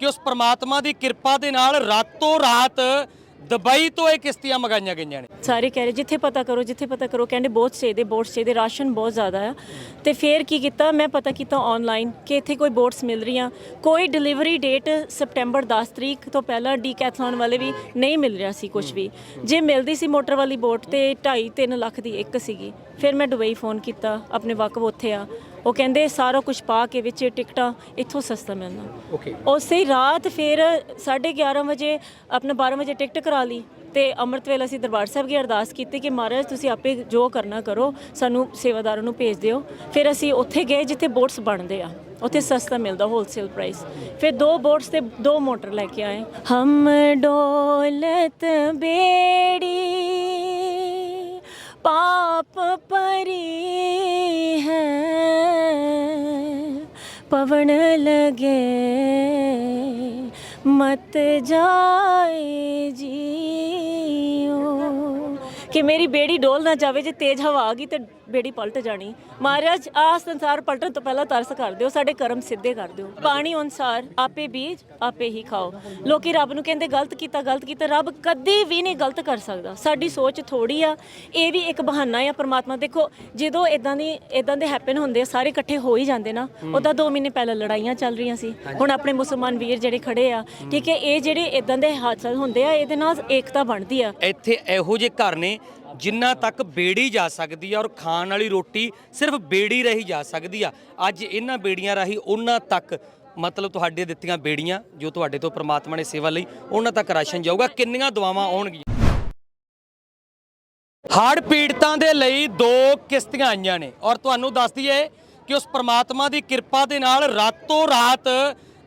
ਕਿ ਉਸ ਪ੍ਰਮਾਤਮਾ ਦੀ ਕਿਰਪਾ ਦੇ ਨਾਲ ਰਾਤੋਂ ਰਾਤ ਦੁਬਈ ਤੋਂ ਇਹ ਕਿਸ਼ਤੀਆਂ ਮੰਗਾਈਆਂ ਗਈਆਂ ਨੇ। ਸਾਰੇ ਕਹਿ ਰਹੇ, ਜਿੱਥੇ ਪਤਾ ਕਰੋ, ਜਿੱਥੇ ਪਤਾ ਕਰੋ, ਕਹਿੰਦੇ ਬਹੁਤ ਚਾਹੀਦੇ ਬੋਟਸ ਚਾਹੀਦੇ, ਰਾਸ਼ਨ ਬਹੁਤ ਜ਼ਿਆਦਾ ਆ। ਤੇ ਫਿਰ ਕੀ ਕੀਤਾ, ਮੈਂ ਪਤਾ ਕੀਤਾ ਆਨਲਾਈਨ ਕਿ ਇੱਥੇ ਕੋਈ ਬੋਟਸ ਮਿਲ ਰਹੀਆਂ। ਕੋਈ ਡਿਲੀਵਰੀ ਡੇਟ ਸਪਟੈਂਬਰ 10 ਤਰੀਕ ਤੋਂ ਪਹਿਲਾਂ ਡੀਕੈਥਲਨ ਵਾਲੇ ਵੀ ਨਹੀਂ ਮਿਲ ਰਿਹਾ ਸੀ ਕੁਝ ਵੀ। ਜੇ ਮਿਲਦੀ ਸੀ ਮੋਟਰ ਵਾਲੀ ਬੋਟ ਤੇ 2.5 3 ਲੱਖ ਦੀ ਇੱਕ ਸੀਗੀ। ਫਿਰ ਮੈਂ ਦੁਬਈ ਫੋਨ ਕੀਤਾ, ਆਪਣੇ ਵਾਕਫ ਉੱਥੇ ਆ। ਉਹ ਕਹਿੰਦੇ ਸਾਰਾ ਕੁਝ ਪਾ ਕੇ ਵਿੱਚ ਟਿਕਟਾਂ ਇੱਥੋਂ ਸਸਤਾ ਮਿਲਣਾ। ਓਕੇ ਉਸੇ ਹੀ ਰਾਤ ਫਿਰ 11:30 ਵਜੇ ਆਪਣਾ 12 ਵਜੇ ਟਿਕਟ ਕਰਾ ਲਈ ਤੇ ਅੰਮ੍ਰਿਤ ਵੇਲੇ ਅਸੀਂ ਦਰਬਾਰ ਸਾਹਿਬ ਕੀ ਅਰਦਾਸ ਕੀਤੀ ਕਿ ਮਹਾਰਾਜ ਤੁਸੀਂ ਆਪੇ ਜੋ ਕਰਨਾ ਕਰੋ ਸਾਨੂੰ ਸੇਵਾਦਾਰਾਂ ਨੂੰ ਭੇਜ ਦਿਓ। ਫਿਰ ਅਸੀਂ ਉੱਥੇ ਗਏ ਜਿੱਥੇ ਬੋਟਸ ਬਣਦੇ ਆ ਉੱਥੇ ਸਸਤਾ ਮਿਲਦਾ ਹੋਲਸੇਲ ਪ੍ਰਾਈਸ ਫਿਰ ਦੋ ਬੋਟਸ ਤੇ ਦੋ ਮੋਟਰ ਲੈ ਕੇ ਆਏ। ਹਮ ਡੋਲਤ ਬੇੜੀ ਪਾਪ ਪਰੀ ਹੈ। ਪਵਨ ਲਗੇ, ਮਤ ਜਾਏ ਜੀਓ। ਕਿ ਮੇਰੀ ਬੇੜੀ ਡੋਲ ਨਾ ਜਾਵੇ, ਜੇ ਤੇਜ਼ ਹਵਾ ਆ ਗਈ ਤੇ ਬੇੜੀ ਪਲਟ ਜਾਣੀ। ਮਹਾਰਾਜ ਆ ਸੰਸਾਰ ਪਲਟਣ ਤੋਂ ਪਹਿਲਾਂ ਤਰਸ ਕਰ ਦਿਓ ਸਾਡੇ ਕਰਮ ਸਿੱਧੇ ਕਰ ਦਿਓ। ਪਾਣੀ ਅਨਸਾਰ ਆਪੇ ਬੀਜ ਆਪੇ ਹੀ ਖਾਓ। ਲੋਕੀ ਰੱਬ ਨੂੰ ਕਹਿੰਦੇ ਗਲਤ ਕੀਤਾ ਗਲਤ ਕੀਤਾ। ਰੱਬ ਕਦੀ ਵੀ ਨਹੀਂ ਗਲਤ ਕਰ ਸਕਦਾ। ਸਾਡੀ ਸੋਚ ਥੋੜੀ ਆ ਇਹ ਵੀ ਇੱਕ ਬਹਾਨਾ ਆ ਪ੍ਰਮਾਤਮਾ। ਦੇਖੋ ਜਦੋਂ ਇਦਾਂ ਦੀ ਇਦਾਂ ਦੇ ਹੈਪਨ ਹੁੰਦੇ ਆ ਸਾਰੇ ਇਕੱਠੇ ਹੋ ਹੀ ਜਾਂਦੇ ਨਾ ਉਹਦਾ 2 ਮਹੀਨੇ ਪਹਿਲਾਂ ਲੜਾਈਆਂ ਚੱਲ ਰਹੀਆਂ ਸੀ। ਹੁਣ ਆਪਣੇ ਮੁਸਲਮਾਨ ਵੀਰ ਜਿਹੜੇ ਖੜੇ ਆ ਠੀਕ ਹੈ ਇਹ ਜਿਹੜੇ ਇਦਾਂ ਦੇ ਹਾਦਸੇ ਹੁੰਦੇ ਆ ਇਹਦੇ ਨਾਲ ਏਕਤਾ ਬਣਦੀ ਆ। ਇੱਥੇ ਇਹੋ ਜਿਹੇ ਘਰ ਨੇ ਜਿੰਨਾ ਤੱਕ ਬੇੜੀ ਜਾ ਸਕਦੀ ਆ ਔਰ ਖਾਣ ਵਾਲੀ ਰੋਟੀ ਸਿਰਫ ਬੇੜੀ ਰਹੀ ਜਾ ਸਕਦੀ ਆ, ਅੱਜ ਇਹਨਾਂ ਬੇੜੀਆਂ ਰਾਹੀਂ ਉਹਨਾਂ ਤੱਕ ਮਤਲਬ ਤੁਹਾਡੇ ਦਿੱਤੀਆਂ ਬੇੜੀਆਂ, ਜੋ ਤੁਹਾਡੇ ਤੋਂ ਪ੍ਰਮਾਤਮਾ ਨੇ ਸੇਵਾ ਲਈ, ਉਹਨਾਂ ਤੱਕ ਰਾਸ਼ਨ ਜਾਊਗਾ, ਕਿੰਨੀਆਂ ਦੁਆਵਾਂ ਆਉਣਗੀਆਂ? ਹੜ੍ਹ ਪੀੜਤਾਂ ਦੇ ਲਈ ਦੋ ਕਿਸ਼ਤੀਆਂ ਆਈਆਂ ਨੇ, ਔਰ ਤੁਹਾਨੂੰ ਦੱਸ ਦਈਏ ਕਿ ਉਸ ਪ੍ਰਮਾਤਮਾ ਦੀ ਕਿਰਪਾ ਦੇ ਨਾਲ ਰਾਤੋਂ ਰਾਤ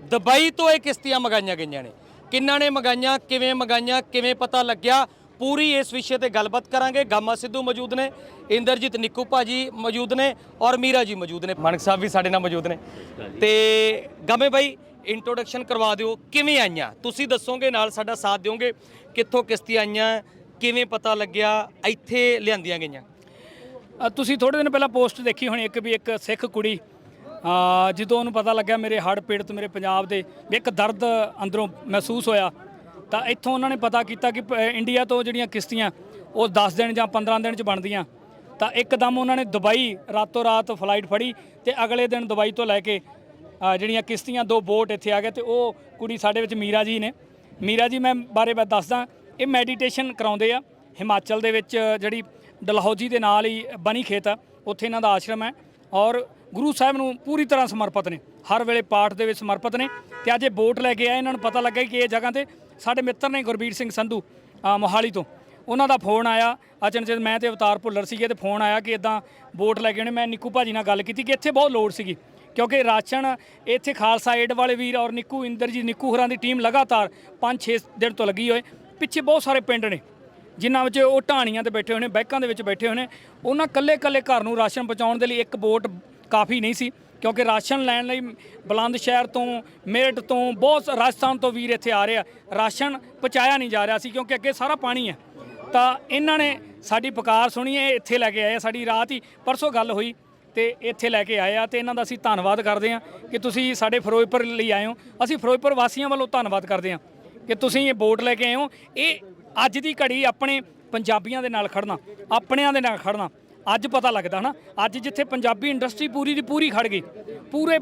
ਦੁਬਈ ਤੋਂ ਇਹ ਕਿਸ਼ਤੀਆਂ ਮੰਗਾਈਆਂ ਗਈਆਂ ਨੇ। ਕਿੰਨਾਂ ਨੇ ਮੰਗਾਈਆਂ, ਕਿਵੇਂ ਮੰਗਾਈਆਂ, ਕਿਵੇਂ ਪਤਾ ਲੱਗਿਆ ਪੂਰੀ ਇਸ ਵਿਸ਼ੇ ਤੇ ਗੱਲਬਾਤ ਕਰਾਂਗੇ। ਗਾਮਾ ਸਿੱਧੂ ਮੌਜੂਦ ਨੇ ਇੰਦਰਜੀਤ ਨਿੱਕੂ ਭਾਜੀ ਮੌਜੂਦ ਨੇ ਔਰ ਮੀਰਾ ਜੀ ਮੌਜੂਦ ਨੇ। ਮਾਨਕ ਸਾਹਿਬ ਵੀ ਸਾਡੇ ਨਾਲ ਮੌਜੂਦ ਨੇ। ਤੇ ਗਾਮੇ ਬਾਈ ਇੰਟਰੋਡਕਸ਼ਨ ਕਰਵਾ ਦਿਓ ਕਿਵੇਂ ਆਈਆਂ? ਤੁਸੀਂ ਦੱਸੋਗੇ ਨਾਲ ਸਾਡਾ ਸਾਥ ਦਿਓਗੇ ਕਿੱਥੋਂ ਕਿਸ਼ਤੀਆਂ ਆਈਆਂ ਕਿਵੇਂ ਪਤਾ ਲੱਗਿਆ ਇੱਥੇ ਲਿਆਂਦੀਆਂ ਗਈਆਂ? ਤੁਸੀਂ ਥੋੜੇ ਦਿਨ ਪਹਿਲਾਂ ਪੋਸਟ ਦੇਖੀ ਹੋਣੀ ਇੱਕ ਵੀ ਇੱਕ ਸਿੱਖ ਕੁੜੀ ਜਦੋਂ ਉਹਨੂੰ ਪਤਾ ਲੱਗਿਆ ਮੇਰੇ ਹੜ੍ਹ ਪੀੜਤ ਮੇਰੇ ਪੰਜਾਬ ਦੇ ਵੀ ਇੱਕ ਦਰਦ ਅੰਦਰੋਂ ਮਹਿਸੂਸ ਹੋਇਆ। ਤਾਂ ਇੱਥੋਂ ਉਹਨਾਂ ਨੇ ਪਤਾ ਕੀਤਾ ਕਿ ਪ- ਇੰਡੀਆ ਤੋਂ ਜਿਹੜੀਆਂ ਕਿਸ਼ਤੀਆਂ ਉਹ 10 ਦਿਨ ਜਾਂ 15 ਦਿਨ ਚ ਬਣਦੀਆਂ। ਤਾਂ ਇੱਕਦਮ ਉਹਨਾਂ ਨੇ ਦੁਬਈ ਰਾਤੋਂ ਰਾਤ ਫਲਾਈਟ ਫੜੀ ਤੇ ਅਗਲੇ ਦਿਨ ਦੁਬਈ ਤੋਂ ਲੈ ਕੇ ਅ, ਜਿਹੜੀਆਂ ਕਿਸ਼ਤੀਆਂ ਦੋ ਬੋਟ ਇੱਥੇ ਆ ਗਏ ਤੇ ਉਹ ਕੁੜੀ ਸਾਡੇ ਵਿੱਚ ਮੀਰਾ ਜੀ ਨੇ। ਮੀਰਾ ਜੀ ਮੈਂ ਬਾਰੇ ਮੈਂ ਦੱਸਦਾ ਇਹ ਮੈਡੀਟੇਸ਼ਨ ਕਰਾਉਂਦੇ ਆ। ਹਿਮਾਚਲ ਦੇ ਵਿੱਚ ਜਿਹੜੀ ਡਲਹੌਜੀ ਦੇ ਨਾਲ ਹੀ ਬਣੀ ਖੇਤ ਆ ਉੱਥੇ ਇਹਨਾਂ ਦਾ ਆਸ਼ਰਮ ਹੈ। ਔਰ ਗੁਰੂ ਸਾਹਿਬ ਨੂੰ ਪੂਰੀ ਤਰ੍ਹਾਂ ਸਮਰਪਿਤ ਨੇ। ਹਰ ਵੇਲੇ ਪਾਠ ਦੇ ਵਿੱਚ ਸਮਰਪਿਤ ਨੇ ਤੇ ਅੱਜ ਇਹ ਬੋਟ ਲੈ ਕੇ ਆਏ, ਇਹਨਾਂ ਨੂੰ ਪਤਾ ਲੱਗਾ ਕਿ ਇਹ ਜਗ੍ਹਾ ਤੇ ਸਾਡੇ ਮਿੱਤਰ ਨੇ ਗੁਰਬੀਰ ਸਿੰਘ ਸੰਧੂ ਮੋਹਾਲੀ ਤੋਂ। ਉਹਨਾਂ ਦਾ ਫੋਨ ਆਇਆ, ਅਚਨਚੇਤ ਮੈਂ ਤੇ ਅਵਤਾਰ ਭੁੱਲਰ ਸੀਗੇ ਤੇ ਫੋਨ ਆਇਆ ਕਿ ਇਦਾਂ ਬੋਟ ਲੈ ਕੇ ਆਉਣੇ। ਮੈਂ ਨਿੱਕੂ ਭਾਜੀ ਨਾਲ ਗੱਲ ਕੀਤੀ ਕਿ ਇੱਥੇ ਬਹੁਤ ਲੋੜ ਸੀਗੀ, ਕਿਉਂਕਿ ਰਾਸ਼ਨ ਇੱਥੇ ਖਾਲਸਾ ਏਡ ਵਾਲੇ ਵੀਰ ਔਰ ਨਿੱਕੂ ਇੰਦਰ ਜੀ, ਨਿੱਕੂ ਹੋਰਾਂ ਦੀ ਟੀਮ ਲਗਾਤਾਰ 5-6 ਦਿਨ ਤੋਂ ਲੱਗੀ ਹੋਏ। ਪਿੱਛੇ ਬਹੁਤ ਸਾਰੇ ਪਿੰਡ ਨੇ, ਜਿਨ੍ਹਾਂ ਵਿੱਚ ਉਹ ਢਾਣੀਆਂ ਤੇ ਬੈਠੇ ਹੋਏ ਨੇ, ਬੈਕਾਂ ਦੇ ਵਿੱਚ ਬੈਠੇ ਹੋਏ ਨੇ। ਉਹਨਾਂ ਕੱਲੇ ਕੱਲੇ ਘਰ ਨੂੰ ਰਾਸ਼ਨ ਪਹੁੰਚਾਉਣ ਦੇ ਲਈ ਇੱਕ ਬੋਟ ਕਾਫੀ ਨਹੀਂ ਸੀ, ਕਿਉਂਕਿ ਰਾਸ਼ਨ ਲੈਣ ਲਈ ਬੁਲੰਦ ਸ਼ਹਿਰ ਤੋਂ, ਮੇਰਠ ਤੋਂ, ਬਹੁਤ ਰਾਜਸਥਾਨ ਤੋਂ ਵੀਰ ਇੱਥੇ ਆ ਰਹੇ ਆ। ਰਾਸ਼ਨ ਪਹੁੰਚਾਇਆ ਨਹੀਂ ਜਾ ਰਿਹਾ ਸੀ, ਕਿਉਂਕਿ ਅੱਗੇ ਸਾਰਾ ਪਾਣੀ ਹੈ। ਤਾਂ ਇਹਨਾਂ ਨੇ ਸਾਡੀ ਪੁਕਾਰ ਸੁਣੀ, ਇਹ ਇੱਥੇ ਲੈ ਕੇ ਆਏ ਆ। ਸਾਡੀ ਰਾਤ ਹੀ ਪਰਸੋਂ ਗੱਲ ਹੋਈ ਤੇ ਇੱਥੇ ਲੈ ਕੇ ਆਏ ਆ ਤੇ ਇਹਨਾਂ ਦਾ ਅਸੀਂ ਧੰਨਵਾਦ ਕਰਦੇ ਹਾਂ ਕਿ ਤੁਸੀਂ ਸਾਡੇ ਫਿਰੋਜ਼ਪੁਰ ਲਈ ਆਏ ਹੋ। ਅਸੀਂ ਫਿਰੋਜ਼ਪੁਰ ਵਾਸੀਆਂ ਵੱਲੋਂ ਧੰਨਵਾਦ ਕਰਦੇ ਹਾਂ ਕਿ ਤੁਸੀਂ ਇਹ ਬੋਟ ਲੈ ਕੇ ਆਏ ਹੋ। ਇਹ ਅੱਜ ਦੀ ਘੜੀ ਆਪਣੇ ਪੰਜਾਬੀਆਂ ਦੇ ਨਾਲ ਖੜਨਾ ਆਪਣਿਆਂ ਦੇ ਨਾਲ ਖੜਨਾ ਅੱਜ ਪਤਾ ਲੱਗਦਾ ਨਾ ਅੱਜ ਜਿੱਥੇ ਪੰਜਾਬੀ ਇੰਡਸਟਰੀ ਪੂਰੀ ਦੀ ਪੂਰੀ ਖੜ ਗਈ, ਪੂਰੇ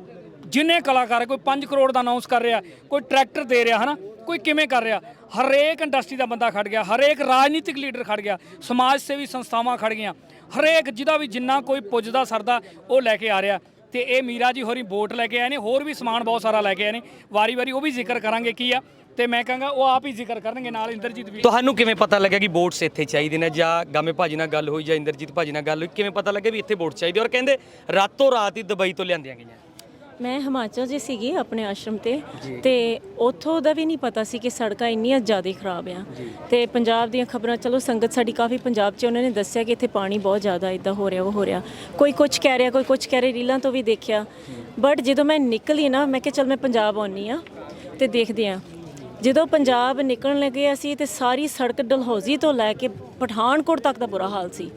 ਜਿੰਨੇ ਕਲਾਕਾਰ ਕੋਈ 5 ਕਰੋੜ ਦਾ ਅਨਾਉਂਸ ਕਰ ਰਿਹਾ, ਕੋਈ ਟਰੈਕਟਰ ਦੇ ਰਿਹਾ ਹਨਾ, ਕੋਈ ਕਿਵੇਂ ਕਰ ਰਿਹਾ, ਹਰੇਕ ਇੰਡਸਟਰੀ ਦਾ ਬੰਦਾ ਖੜ ਗਿਆ, ਹਰੇਕ ਰਾਜਨੀਤਿਕ ਲੀਡਰ ਖੜ ਗਿਆ, ਸਮਾਜ ਸੇਵੀ ਸੰਸਥਾਵਾਂ ਖੜ ਗਈਆਂ, ਹਰੇਕ ਜਿਹਦਾ ਵੀ ਜਿੰਨਾ ਕੋਈ ਪੁੱਜਦਾ ਸਰਦਾ, ਉਹ ਲੈ ਕੇ ਆ ਰਿਹਾ। ਤੇ ਇਹ ਮੀਰਾ ਜੀ ਹੋਰੀ ਬੋਟ ਲੈ ਕੇ ਆਏ ਨੇ, ਹੋਰ ਵੀ ਸਮਾਨ ਬਹੁਤ ਸਾਰਾ ਲੈ ਕੇ ਆਏ ਨੇ। ਵਾਰੀ ਵਾਰੀ ਉਹ ਵੀ ਜ਼ਿਕਰ ਕਰਾਂਗੇ ਕੀ ਆ, ਤੇ ਮੈਂ ਕਹਾਂਗਾ ਉਹ ਆਪ ਹੀ ਜ਼ਿਕਰ ਕਰਨਗੇ ਨਾਲ ਇੰਦਰਜੀਤ ਵੀ। ਤੁਹਾਨੂੰ ਕਿਵੇਂ ਪਤਾ ਲੱਗਿਆ ਕਿ ਬੋਟਸ ਇੱਥੇ ਚਾਹੀਦੇ ਨੇ ਜਾਂ ਗਾਮੇ ਭਾਜੀ ਨਾਲ ਗੱਲ ਹੋਈ ਜਾਂ ਇੰਦਰਜੀਤ ਭਾਜੀ ਨਾਲ ਗੱਲ ਹੋਈ, ਕਿਵੇਂ ਪਤਾ ਲੱਗਿਆ ਵੀ ਇੱਥੇ ਬੋਟ ਚਾਹੀਦੀ? ਔਰ ਕਹਿੰਦੇ ਰਾਤੋਂ ਰਾਤ ਹੀ ਦੁਬਈ ਤੋਂ ਲਿਆਂਦੀਆਂ ਗਈਆਂ। ਮੈਂ ਹਿਮਾਚਲ ਜੀ ਸੀਗੀ ਆਪਣੇ ਆਸ਼ਰਮ ਤੇ ਤੇ ਉੱਥੋਂ ਦਾ ਵੀ ਨਹੀਂ ਪਤਾ ਸੀ ਕਿ ਸੜਕਾਂ ਇੰਨੀਆਂ ਜ਼ਿਆਦਾ ਖਰਾਬ ਆ। ਤੇ ਪੰਜਾਬ ਦੀਆਂ ਖਬਰਾਂ ਚਲੋ ਸੰਗਤ ਸਾਡੀ ਕਾਫੀ ਪੰਜਾਬ 'ਚ ਉਹਨਾਂ ਨੇ ਦੱਸਿਆ ਕਿ ਇੱਥੇ ਪਾਣੀ ਬਹੁਤ ਜ਼ਿਆਦਾ ਇਦਾਂ ਹੋ ਰਿਹਾ ਉਹ ਹੋ ਰਿਹਾ। ਕੋਈ ਕੁਝ ਕਹਿ ਰਿਹਾ ਕੋਈ ਕੁਝ ਕਹਿ ਰਿਹਾ ਰੀਲਾਂ ਤੋਂ ਵੀ ਦੇਖਿਆ। ਬਟ ਜਦੋਂ ਮੈਂ ਨਿਕਲੀ ਨਾ ਮੈਂ ਕਿਹਾ ਚਲ ਮੈਂ ਪੰਜਾਬ ਆਉਣੀ ਆ ਤੇ ਦੇਖਦੇ ਆ ਜਦੋਂ ਪੰਜਾਬ ਨਿਕਲਣ ਲੱਗੇ ਅਸੀਂ ਤੇ ਸਾਰੀ ਸੜਕ ਡਲਹੌਜ਼ੀ ਤੋਂ ਲੈ ਕੇ ਪਠਾਨਕੋਟ ਤੱਕ ਦਾ ਬੁਰਾ ਹਾਲ ਸੀ।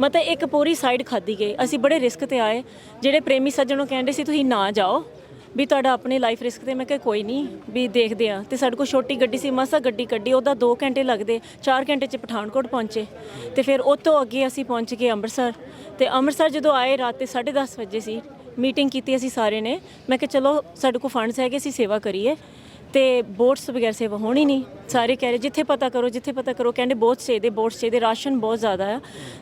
ਮਤਲਬ ਇੱਕ ਪੂਰੀ ਸਾਈਡ ਖਾਦੀ ਗਈ। ਅਸੀਂ ਬੜੇ ਰਿਸਕ ਤੇ ਆਏ। ਜਿਹੜੇ ਪ੍ਰੇਮੀ ਸੱਜਣੋਂ ਕਹਿੰਦੇ ਸੀ ਤੁਸੀਂ ਨਾ ਜਾਓ। ਵੀ ਤੁਹਾਡਾ ਆਪਣੀ ਲਾਈਫ ਰਿਸਕ ਤੇ ਮੈਂ ਕਿਹਾ ਕੋਈ ਨਹੀਂ। ਵੀ ਦੇਖਦੇ ਆ ਤੇ ਸਾਡੇ ਕੋਲ ਛੋਟੀ ਗੱਡੀ ਸੀ ਮਸਾ ਗੱਡੀ ਕੱਢੀ। ਉਹਦਾ 2 ਘੰਟੇ ਲੱਗਦੇ। 4 ਘੰਟੇ ਚ ਪਠਾਨਕੋਟ ਪਹੁੰਚੇ। ਤੇ ਫਿਰ ਤੋਂ ਅੱਗੇ ਅਸੀਂ ਪਹੁੰਚ ਗਏ ਅੰਮ੍ਰਿਤਸਰ। ਤੇ ਅੰਮ੍ਰਿਤਸਰ ਜਦੋਂ ਆਏ ਰਾਤ ਦੇ 10:30 ਵਜੇ ਸੀ। ਮੀਟਿੰਗ ਕੀਤੀ ਅਸੀਂ ਸਾਰੇ ਨੇ। ਮੈਂ ਕਿਹਾ ਚਲੋ ਸਾਡੇ ਕੋਲ ਫੰਡਸ ਹੈਗੇ ਅਸੀਂ ਸੇਵਾ ਕਰੀਏ। ਤੇ ਬੋਟਸ ਵਗੈਰਾ ਸੇਵਾ ਹੋਣੀ ਨਹੀਂ। ਸਾਰੇ ਕਹਿ ਰਹੇ, ਜਿੱਥੇ ਪਤਾ ਕਰੋ, ਜਿੱਥੇ ਪਤਾ ਕਰੋ, ਕਹਿੰਦੇ ਬਹੁਤ ਚਾਹੀਦੇ ਬੋਟਸ ਚਾਹੀਦੇ, ਰਾਸ਼ਨ ਬਹੁਤ ਜ਼ਿਆਦਾ ਆ।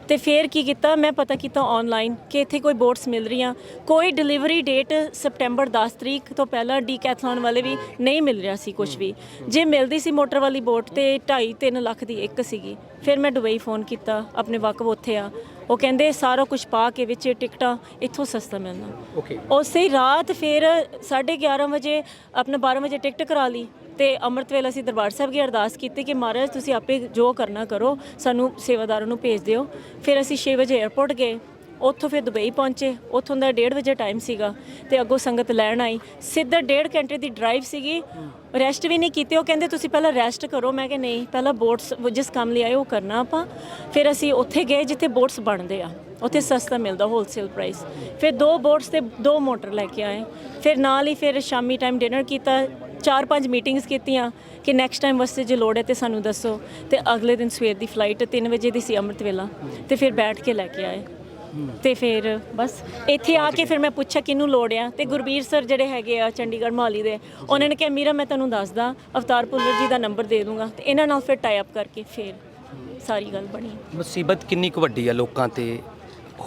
ਤੇ ਫਿਰ ਕੀ ਕੀਤਾ, ਮੈਂ ਪਤਾ ਕੀਤਾ ਆਨਲਾਈਨ ਕਿ ਇੱਥੇ ਕੋਈ ਬੋਟਸ ਮਿਲ ਰਹੀਆਂ। ਕੋਈ ਡਿਲੀਵਰੀ ਡੇਟ ਸਪਟੈਂਬਰ 10 ਤਰੀਕ ਤੋਂ ਪਹਿਲਾਂ ਡੀਕੈਥਲਨ ਵਾਲੇ ਵੀ ਨਹੀਂ ਮਿਲ ਰਿਹਾ ਸੀ ਕੁਝ ਵੀ। ਜੇ ਮਿਲਦੀ ਸੀ ਮੋਟਰ ਵਾਲੀ ਬੋਟ ਤੇ 2.5 3 ਲੱਖ ਦੀ ਇੱਕ ਸੀਗੀ। ਫਿਰ ਮੈਂ ਦੁਬਈ ਫੋਨ ਕੀਤਾ, ਆਪਣੇ ਵਾਕਫ ਉੱਥੇ ਆ। ਉਹ ਕਹਿੰਦੇ ਸਾਰਾ ਕੁਝ ਪਾ ਕੇ ਵਿੱਚ ਟਿਕਟਾਂ ਇੱਥੋਂ ਸਸਤਾ ਮਿਲਣਾ। ਓਕੇ ਉਸੇ ਹੀ ਰਾਤ ਫਿਰ 11:30 ਵਜੇ ਆਪਣਾ 12 ਵਜੇ ਟਿਕਟ ਕਰਾ ਲਈ ਤੇ ਅੰਮ੍ਰਿਤ ਵੇਲੇ ਅਸੀਂ ਦਰਬਾਰ ਸਾਹਿਬ ਗਏ ਅਰਦਾਸ ਕੀਤੀ ਕਿ ਮਹਾਰਾਜ ਤੁਸੀਂ ਆਪੇ ਜੋ ਕਰਨਾ ਕਰੋ ਸਾਨੂੰ ਸੇਵਾਦਾਰਾਂ ਨੂੰ ਭੇਜ ਦਿਓ। ਫਿਰ ਅਸੀਂ 6 ਵਜੇ 에ਅਰਪੋਰਟ ਗਏ। ਉੱਥੋਂ ਫਿਰ ਦੁਬਈ ਪਹੁੰਚੇ, ਉੱਥੋਂ ਦਾ 1:30 ਵਜੇ ਟਾਈਮ ਸੀਗਾ ਤੇ ਅੱਗੋਂ ਸੰਗਤ ਲੈਣ ਆਈ। ਸਿੱਧਾ 1.5 ਘੰਟੇ ਦੀ ਡਰਾਈਵ ਸੀਗੀ। ਰੈਸਟ ਵੀ ਨਹੀਂ ਕੀਤੀ, ਉਹ ਕਹਿੰਦੇ ਤੁਸੀਂ ਪਹਿਲਾਂ ਰੈਸਟ ਕਰੋ। ਮੈਂ ਕਿ ਨਹੀਂ, ਪਹਿਲਾਂ ਬੋਟਸ ਜਿਸ ਕੰਮ ਲਈ ਆਏ, ਉਹ ਕਰਨਾ ਆਪਾਂ। ਫਿਰ ਅਸੀਂ ਉੱਥੇ ਗਏ ਜਿੱਥੇ ਬੋਟਸ ਬਣਦੇ ਆ। ਉੱਥੇ ਸਸਤਾ ਮਿਲਦਾ ਹੋਲਸੇਲ ਪ੍ਰਾਈਸ ਫਿਰ ਦੋ ਬੋਟਸ ਤੇ ਦੋ ਮੋਟਰ ਲੈ ਕੇ ਆਏ। ਫਿਰ ਨਾਲ ਹੀ ਫਿਰ ਸ਼ਾਮੀ ਟਾਈਮ ਡਿਨਰ ਕੀਤਾ। ਚਾਰ ਪੰਜ ਮੀਟਿੰਗਸ ਕੀਤੀਆਂ ਕਿ ਨੈਕਸਟ ਟਾਈਮ ਵਾਸਤੇ ਜੇ ਲੋੜ ਹੈ ਤੇ ਸਾਨੂੰ ਦੱਸੋ। ਤੇ ਅਗਲੇ ਦਿਨ ਸਵੇਰ ਦੀ ਫਲਾਈਟ 3 ਵਜੇ ਦੀ ਸੀ ਅੰਮ੍ਰਿਤ ਵੇਲਾ ਤੇ ਫਿਰ ਬੈਠ ਕੇ ਲੈ ਕੇ ਆਏ। ਤੇ ਫਿਰ ਬਸ ਇੱਥੇ ਆ ਕੇ ਫਿਰ ਮੈਂ ਪੁੱਛਿਆ ਕਿਹਨੂੰ ਲੋੜ ਆ ਤੇ ਗੁਰਬੀਰ ਸਰ ਜਿਹੜੇ ਹੈਗੇ ਆ ਚੰਡੀਗੜ੍ਹ ਮਹਾਲੀ ਦੇ ਉਹਨਾਂ ਨੇ ਕਿਹਾ ਮੀਰਾ ਮੈਂ ਤੁਹਾਨੂੰ ਦੱਸਦਾ ਅਵਤਾਰ ਭੁੱਲਰ ਜੀ ਦਾ ਨੰਬਰ ਦੇ ਦੂੰਗਾ। ਤੇ ਇਹਨਾਂ ਨਾਲ ਫਿਰ ਟਾਈ ਅਪ ਕਰਕੇ ਫਿਰ ਸਾਰੀ ਗੱਲ ਬਣੀ। ਮੁਸੀਬਤ ਕਿੰਨੀ ਕੁ ਵੱਡੀ ਆ ਲੋਕਾਂ ਤੇ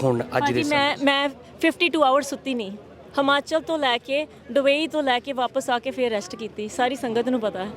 ਹੁਣ ਅੱਜ ਦੇ ਸਮੇਂ? ਮੈਂ ਮੈਂ 52 ਆਵਰ ਸੁੱਤੀ ਨਹੀਂ। ਹਿਮਾਚਲ ਤੋਂ ਲੈ ਕੇ ਦੁਬਈ ਤੋਂ ਲੈ ਕੇ ਵਾਪਸ ਆ ਕੇ ਫਿਰ ਰੈਸਟ ਕੀਤੀ। ਸਾਰੀ ਸੰਗਤ ਨੂੰ ਪਤਾ। ਹੈ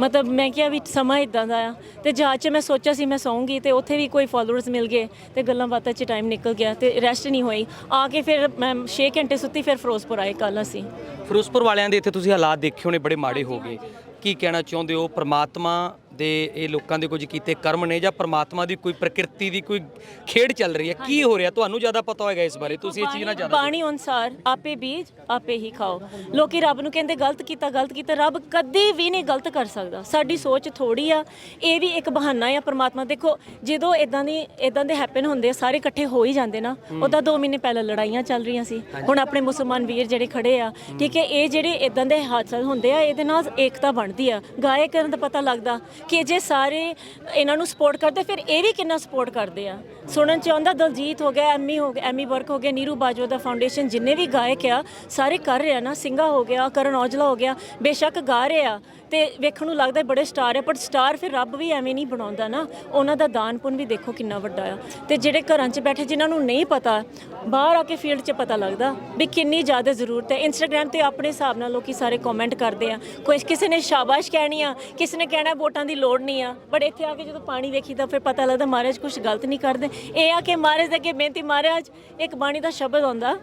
ਮਤਲਬ ਮੈਂ ਕਿਹਾ ਵੀ ਸਮਾਂ ਇਦਾਂ ਦਾ ਆ ਤੇ ਜਹਾਜ਼ 'ਚ ਮੈਂ ਸੋਚਿਆ ਸੀ ਮੈਂ ਸੌਂਗੀ ਤੇ ਉੱਥੇ ਵੀ ਕੋਈ ਫਾਲੋਅਰਸ ਮਿਲ ਗਏ ਤੇ ਗੱਲਾਂ ਬਾਤਾਂ 'ਚ ਟਾਈਮ ਨਿਕਲ ਗਿਆ ਤੇ ਰੈਸਟ ਨਹੀਂ ਹੋਈ। ਆ ਕੇ ਫਿਰ ਮੈਂ 6 ਘੰਟੇ ਸੁੱਤੀ ਫਿਰ ਫਿਰੋਜ਼ਪੁਰ ਆਏ ਕੱਲ ਅਸੀਂ। ਫਿਰੋਜ਼ਪੁਰ ਵਾਲਿਆਂ ਦੇ ਇੱਥੇ ਤੁਸੀਂ ਹਾਲਾਤ ਦੇਖੇ ਹੋਣੇ ਬੜੇ ਮਾੜੇ ਹੋ ਗਏ। ਕੀ ਕਹਿਣਾ ਚਾਹੁੰਦੇ ਹੋ? ਪ੍ਰਮਾਤਮਾ ਦੇ ਇਹ ਲੋਕਾਂ ਦੇ ਕੁਝ ਕੀਤੇ ਕਰਮ ਨੇ ਜਾਂ ਪ੍ਰਮਾਤਮਾ ਦੀ ਕੋਈ ਪ੍ਰਕਿਰਤੀ ਦੀ ਕੋਈ ਖੇਡ ਚੱਲ ਰਹੀ ਹੈ ਕੀ ਹੋ ਰਿਹਾ? ਤੁਹਾਨੂੰ ਜ਼ਿਆਦਾ ਪਤਾ ਹੋਏਗਾ ਇਸ ਬਾਰੇ ਤੁਸੀਂ ਇਹ ਚੀਜ਼ ਨਾਲ ਜ਼ਿਆਦਾ ਬਾਣੀ ਅਨੁਸਾਰ ਆਪੇ ਬੀਜ ਆਪੇ ਹੀ ਖਾਓ। ਲੋਕੀ ਰੱਬ ਨੂੰ ਕਹਿੰਦੇ ਗਲਤ ਕੀਤਾ ਗਲਤ ਕੀਤਾ। ਰੱਬ ਕਦੀ ਵੀ ਨਹੀਂ ਗਲਤ ਕਰ ਸਕਦਾ। ਸਾਡੀ ਸੋਚ ਥੋੜੀ ਆ ਇਹ ਵੀ ਇੱਕ ਬਹਾਨਾ ਆ ਪ੍ਰਮਾਤਮਾ। ਦੇਖੋ ਜਦੋਂ ਇਦਾਂ ਦੀ ਇਦਾਂ ਦੇ ਹੈਪਨ ਹੁੰਦੇ ਆ ਸਾਰੇ ਇਕੱਠੇ ਹੋ ਹੀ ਜਾਂਦੇ ਨਾ ਉਹਦਾ 2 ਮਹੀਨੇ ਪਹਿਲਾਂ ਲੜਾਈਆਂ ਚੱਲ ਰਹੀਆਂ ਸੀ। ਹੁਣ ਆਪਣੇ ਮੁਸਲਮਾਨ ਵੀਰ ਜਿਹੜੇ ਖੜੇ ਆ ਠੀਕ ਹੈ ਇਹ ਜਿਹੜੇ ਇਦਾਂ ਦੇ ਹਾਦਸੇ ਹੁੰਦੇ ਆ ਇਹਦੇ ਨਾਲ ਏਕਤਾ ਬਣਦੀ ਆ। ਗਾਇਕ ਕਰਨ ਦਾ ਪਤਾ ਲੱਗਦਾ ਕਿ ਜੇ ਸਾਰੇ ਇਹਨਾਂ ਨੂੰ ਸਪੋਰਟ ਕਰਦੇ, ਫਿਰ ਇਹ ਵੀ ਕਿੰਨਾ ਸਪੋਰਟ ਕਰਦੇ ਆ? ਸੁਣਨ ਚ ਆਉਂਦਾ, ਦਲਜੀਤ ਹੋ ਗਿਆ, ਐਮੀ ਹੋ ਗਿਆ, ਐਮੀ ਵਰਕ ਹੋ ਗਿਆ, ਨੀਰੂ ਬਾਜਵਾ ਦਾ ਫਾਊਂਡੇਸ਼ਨ ਜਿੰਨੇ ਵੀ ਗਾਇਕ ਆ, ਸਾਰੇ ਕਰ ਰਹੇ ਆ ਨਾ। ਸਿੰਘਾ ਹੋ ਗਿਆ, ਕਰਨ ਔਜਲਾ ਹੋ ਗਿਆ, ਬੇਸ਼ੱਕ ਗਾ ਰਹੇ ਆ ਤੇ ਵੇਖਣ ਨੂੰ ਲੱਗਦਾ ਬੜੇ ਸਟਾਰ ਆ ਪਰ ਸਟਾਰ ਫਿਰ ਰੱਬ ਵੀ ਐਵੇਂ ਨਹੀਂ ਬਣਾਉਂਦਾ ਨਾ। ਉਹਨਾਂ ਦਾ ਦਾਨ ਪੁੰਨ ਵੀ ਦੇਖੋ ਕਿੰਨਾ ਵੱਡਾ ਆ। ਤੇ ਜਿਹੜੇ ਘਰਾਂ 'ਚ ਬੈਠੇ, ਜਿਨ੍ਹਾਂ ਨੂੰ ਨਹੀਂ ਪਤਾ, ਬਾਹਰ ਆ ਕੇ ਫੀਲਡ 'ਚ ਪਤਾ ਲੱਗਦਾ ਵੀ ਕਿੰਨੀ ਜ਼ਿਆਦਾ ਜ਼ਰੂਰਤ ਹੈ। ਇੰਸਟਾਗ੍ਰam ਤੇ ਆਪਣੇ ਹਿਸਾਬ ਨਾਲ ਲੋਕੀ ਸਾਰੇ ਕਮੈਂਟ ਕਰਦੇ ਆ, ਕੋਈ ਕਿਸੇ ਨੇ ਸ਼ਾਬਾਸ਼ ਕਹਿਣੀ ਆ, ਕਿਸੇ ਨੇ ਕਹਿਣਾ ਵੋਟਾਂ ਦੀ ਲੋੜ ਨਹੀਂ ਆ। ਬਟ ਇੱਥੇ ਆ ਕੇ ਜਦੋਂ ਪਾਣੀ ਵੇਖੀਦਾ ਫਿਰ ਪਤਾ ਲੱਗਦਾ ਮਹਾਰਾਜ ਕੁਝ ਗਲਤ ਨਹੀਂ ਕਰਦੇ। ਇਹ ਆ ਕਿ ਮਹਾਰਾਜ ਦੇ ਅੱਗੇ ਬੇਨਤੀ, ਮਹਾਰਾਜ, ਇੱਕ ਬਾਣੀ ਦਾ ਸ਼ਬਦ ਆਉਂਦਾ,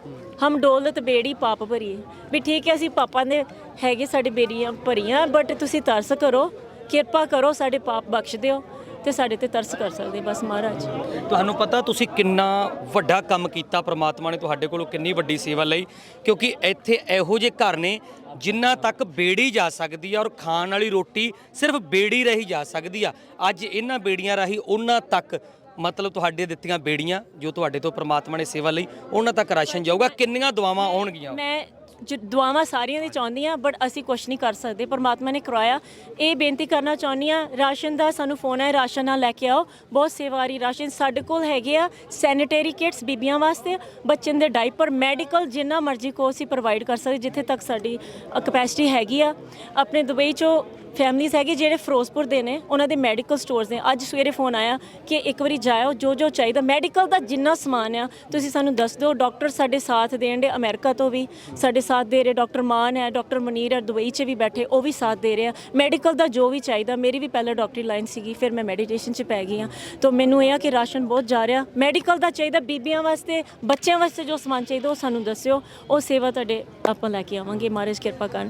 ਹਮ ਡੋਲਤ ਬੇੜੀ ਪਾਪ ਭਰੀਏ। ਵੀ ਠੀਕ ਹੈ, ਅਸੀਂ ਪਾਪਾਂ ਦੇ ਹੈਗੇ ਸਾਡੇ ਬੇੜੀਆਂ ਭਰੀਆਂ ਬਟ ਤੁਸੀਂ ਤਰਸ ਕਰੋ, ਕਿਰਪਾ ਕਰੋ, ਸਾਡੇ ਪਾਪ ਬਖਸ਼ ਦਿਓ। ਤੇ ਸਾਡੇ ਤੇ ਤਰਸ ਕਰ ਸਕਦੇ ਬਸ ਮਹਾਰਾਜ। ਤੁਹਾਨੂੰ ਪਤਾ ਤੁਸੀਂ ਕਿੰਨਾ ਵੱਡਾ ਕੰਮ ਕੀਤਾ ਪ੍ਰਮਾਤਮਾ ਨੇ ਤੁਹਾਡੇ ਕੋਲੋਂ ਕਿੰਨੀ ਵੱਡੀ ਸੇਵਾ ਲਈ ਕਿਉਂਕਿ ਇੱਥੇ ਇਹੋ ਜਿਹੇ ਘਰ ਨੇ ਜਿੰਨਾ ਤੱਕ ਬੇੜੀ ਜਾ ਸਕਦੀ ਆ ਔਰ ਖਾਣ ਵਾਲੀ ਰੋਟੀ ਸਿਰਫ ਬੇੜੀ ਰਹੀ ਜਾ ਸਕਦੀ ਆ। ਅੱਜ ਇਹਨਾਂ ਬੇੜੀਆਂ ਰਾਹੀਂ ਉਹਨਾਂ ਤੱਕ ਮਤਲਬ ਤੁਹਾਡੇ ਦਿੱਤੀਆਂ ਬੇੜੀਆਂ ਜੋ ਤੁਹਾਡੇ ਤੋਂ ਪ੍ਰਮਾਤਮਾ ਨੇ ਸੇਵਾ ਲਈ ਉਹਨਾਂ ਤੱਕ ਰਾਸ਼ਨ ਜਾਊਗਾ। ਕਿੰਨੀਆਂ ਦੁਆਵਾਂ ਆਉਣਗੀਆਂ? ਮੈਂ ਜ- ਦੁਆਵਾਂ ਸਾਰੀਆਂ ਦੀ ਚਾਹੁੰਦੀ ਆ ਬਟ ਅਸੀਂ ਕੁਝ ਨਹੀਂ ਕਰ ਸਕਦੇ। ਪਰਮਾਤਮਾ ਨੇ ਕਰਵਾਇਆ। ਇਹ ਬੇਨਤੀ ਕਰਨਾ ਚਾਹੁੰਦੀ ਹਾਂ, ਰਾਸ਼ਨ ਦਾ ਸਾਨੂੰ ਫੋਨ ਹੈ, ਰਾਸ਼ਨ ਨਾਲ ਲੈ ਕੇ ਆਓ। ਬਹੁਤ ਸੇਵਾਰੀ ਰਾਸ਼ਨ ਸਾਡੇ ਕੋਲ ਹੈਗੇ ਆ ਸੈਨੀਟਰੀ ਕਿਟਸ ਬੀਬੀਆਂ ਵਾਸਤੇ, ਬੱਚਿਆਂ ਦੇ ਡਾਈਪਰ ਮੈਡੀਕਲ ਜਿੰਨਾ ਮਰਜ਼ੀ ਕੋ ਅਸੀਂ ਪ੍ਰੋਵਾਈਡ ਕਰ ਸਕਦੇ, ਜਿੱਥੇ ਤੱਕ ਸਾਡੀ ਕਪੈਸਿਟੀ ਹੈਗੀ ਆ। ਆਪਣੇ ਦੁਬਈ ਚੋਂ ਫੈਮਲੀਜ਼ ਹੈਗੇ ਜਿਹੜੇ ਫਿਰੋਜ਼ਪੁਰ ਦੇ ਨੇ, ਉਹਨਾਂ ਦੇ ਮੈਡੀਕਲ ਸਟੋਰਸ ਨੇ। ਅੱਜ ਸਵੇਰੇ ਫੋਨ ਆਇਆ ਕਿ ਇੱਕ ਵਾਰੀ ਜਾਇਓ, ਜੋ ਜੋ ਚਾਹੀਦਾ। ਮੈਡੀਕਲ ਦਾ ਜਿੰਨਾ ਸਮਾਨ ਆ, ਤੁਸੀਂ ਸਾਨੂੰ ਦੱਸ ਦਿਓ। ਡਾਕਟਰ ਸਾਡੇ ਸਾਥ ਦੇਣ ਦੇ ਅਮਰੀਕਾ ਤੋਂ ਵੀ ਸਾਡੇ ਸਾਥ ਦੇ ਰਹੇ। ਡਾਕਟਰ ਮਾਨ ਹੈ ਡਾਕਟਰ ਮਨੀਰ ਹੈ, ਦੁਬਈ 'ਚ ਵੀ ਬੈਠੇ, ਉਹ ਵੀ ਸਾਥ ਦੇ ਰਹੇ ਆ। ਮੈਡੀਕਲ ਦਾ ਜੋ ਵੀ ਚਾਹੀਦਾ, ਮੇਰੀ ਵੀ ਪਹਿਲਾਂ ਡਾਕਟਰੀ ਲਾਈਨ ਸੀਗੀ, ਫਿਰ ਮੈਂ ਮੈਡੀਟੇਸ਼ਨ 'ਚ ਪੈ ਗਈ ਆ ਤਾਂ ਮੈਨੂੰ ਇਹ ਆ ਕਿ ਰਾਸ਼ਨ ਬਹੁਤ ਜਾ ਰਿਹਾ। ਮੈਡੀਕਲ ਦਾ ਚਾਹੀਦਾ, ਬੀਬੀਆਂ ਵਾਸਤੇ, ਬੱਚਿਆਂ ਵਾਸਤੇ ਜੋ ਸਮਾਨ ਚਾਹੀਦਾ, ਉਹ ਸਾਨੂੰ ਦੱਸਿਓ। ਉਹ ਸੇਵਾ ਤੁਹਾਡੇ ਆਪਾਂ ਲੈ ਕੇ ਆਵਾਂਗੇ। ਮਹਾਰਾਜ ਕਿਰਪਾ ਕਰਨ।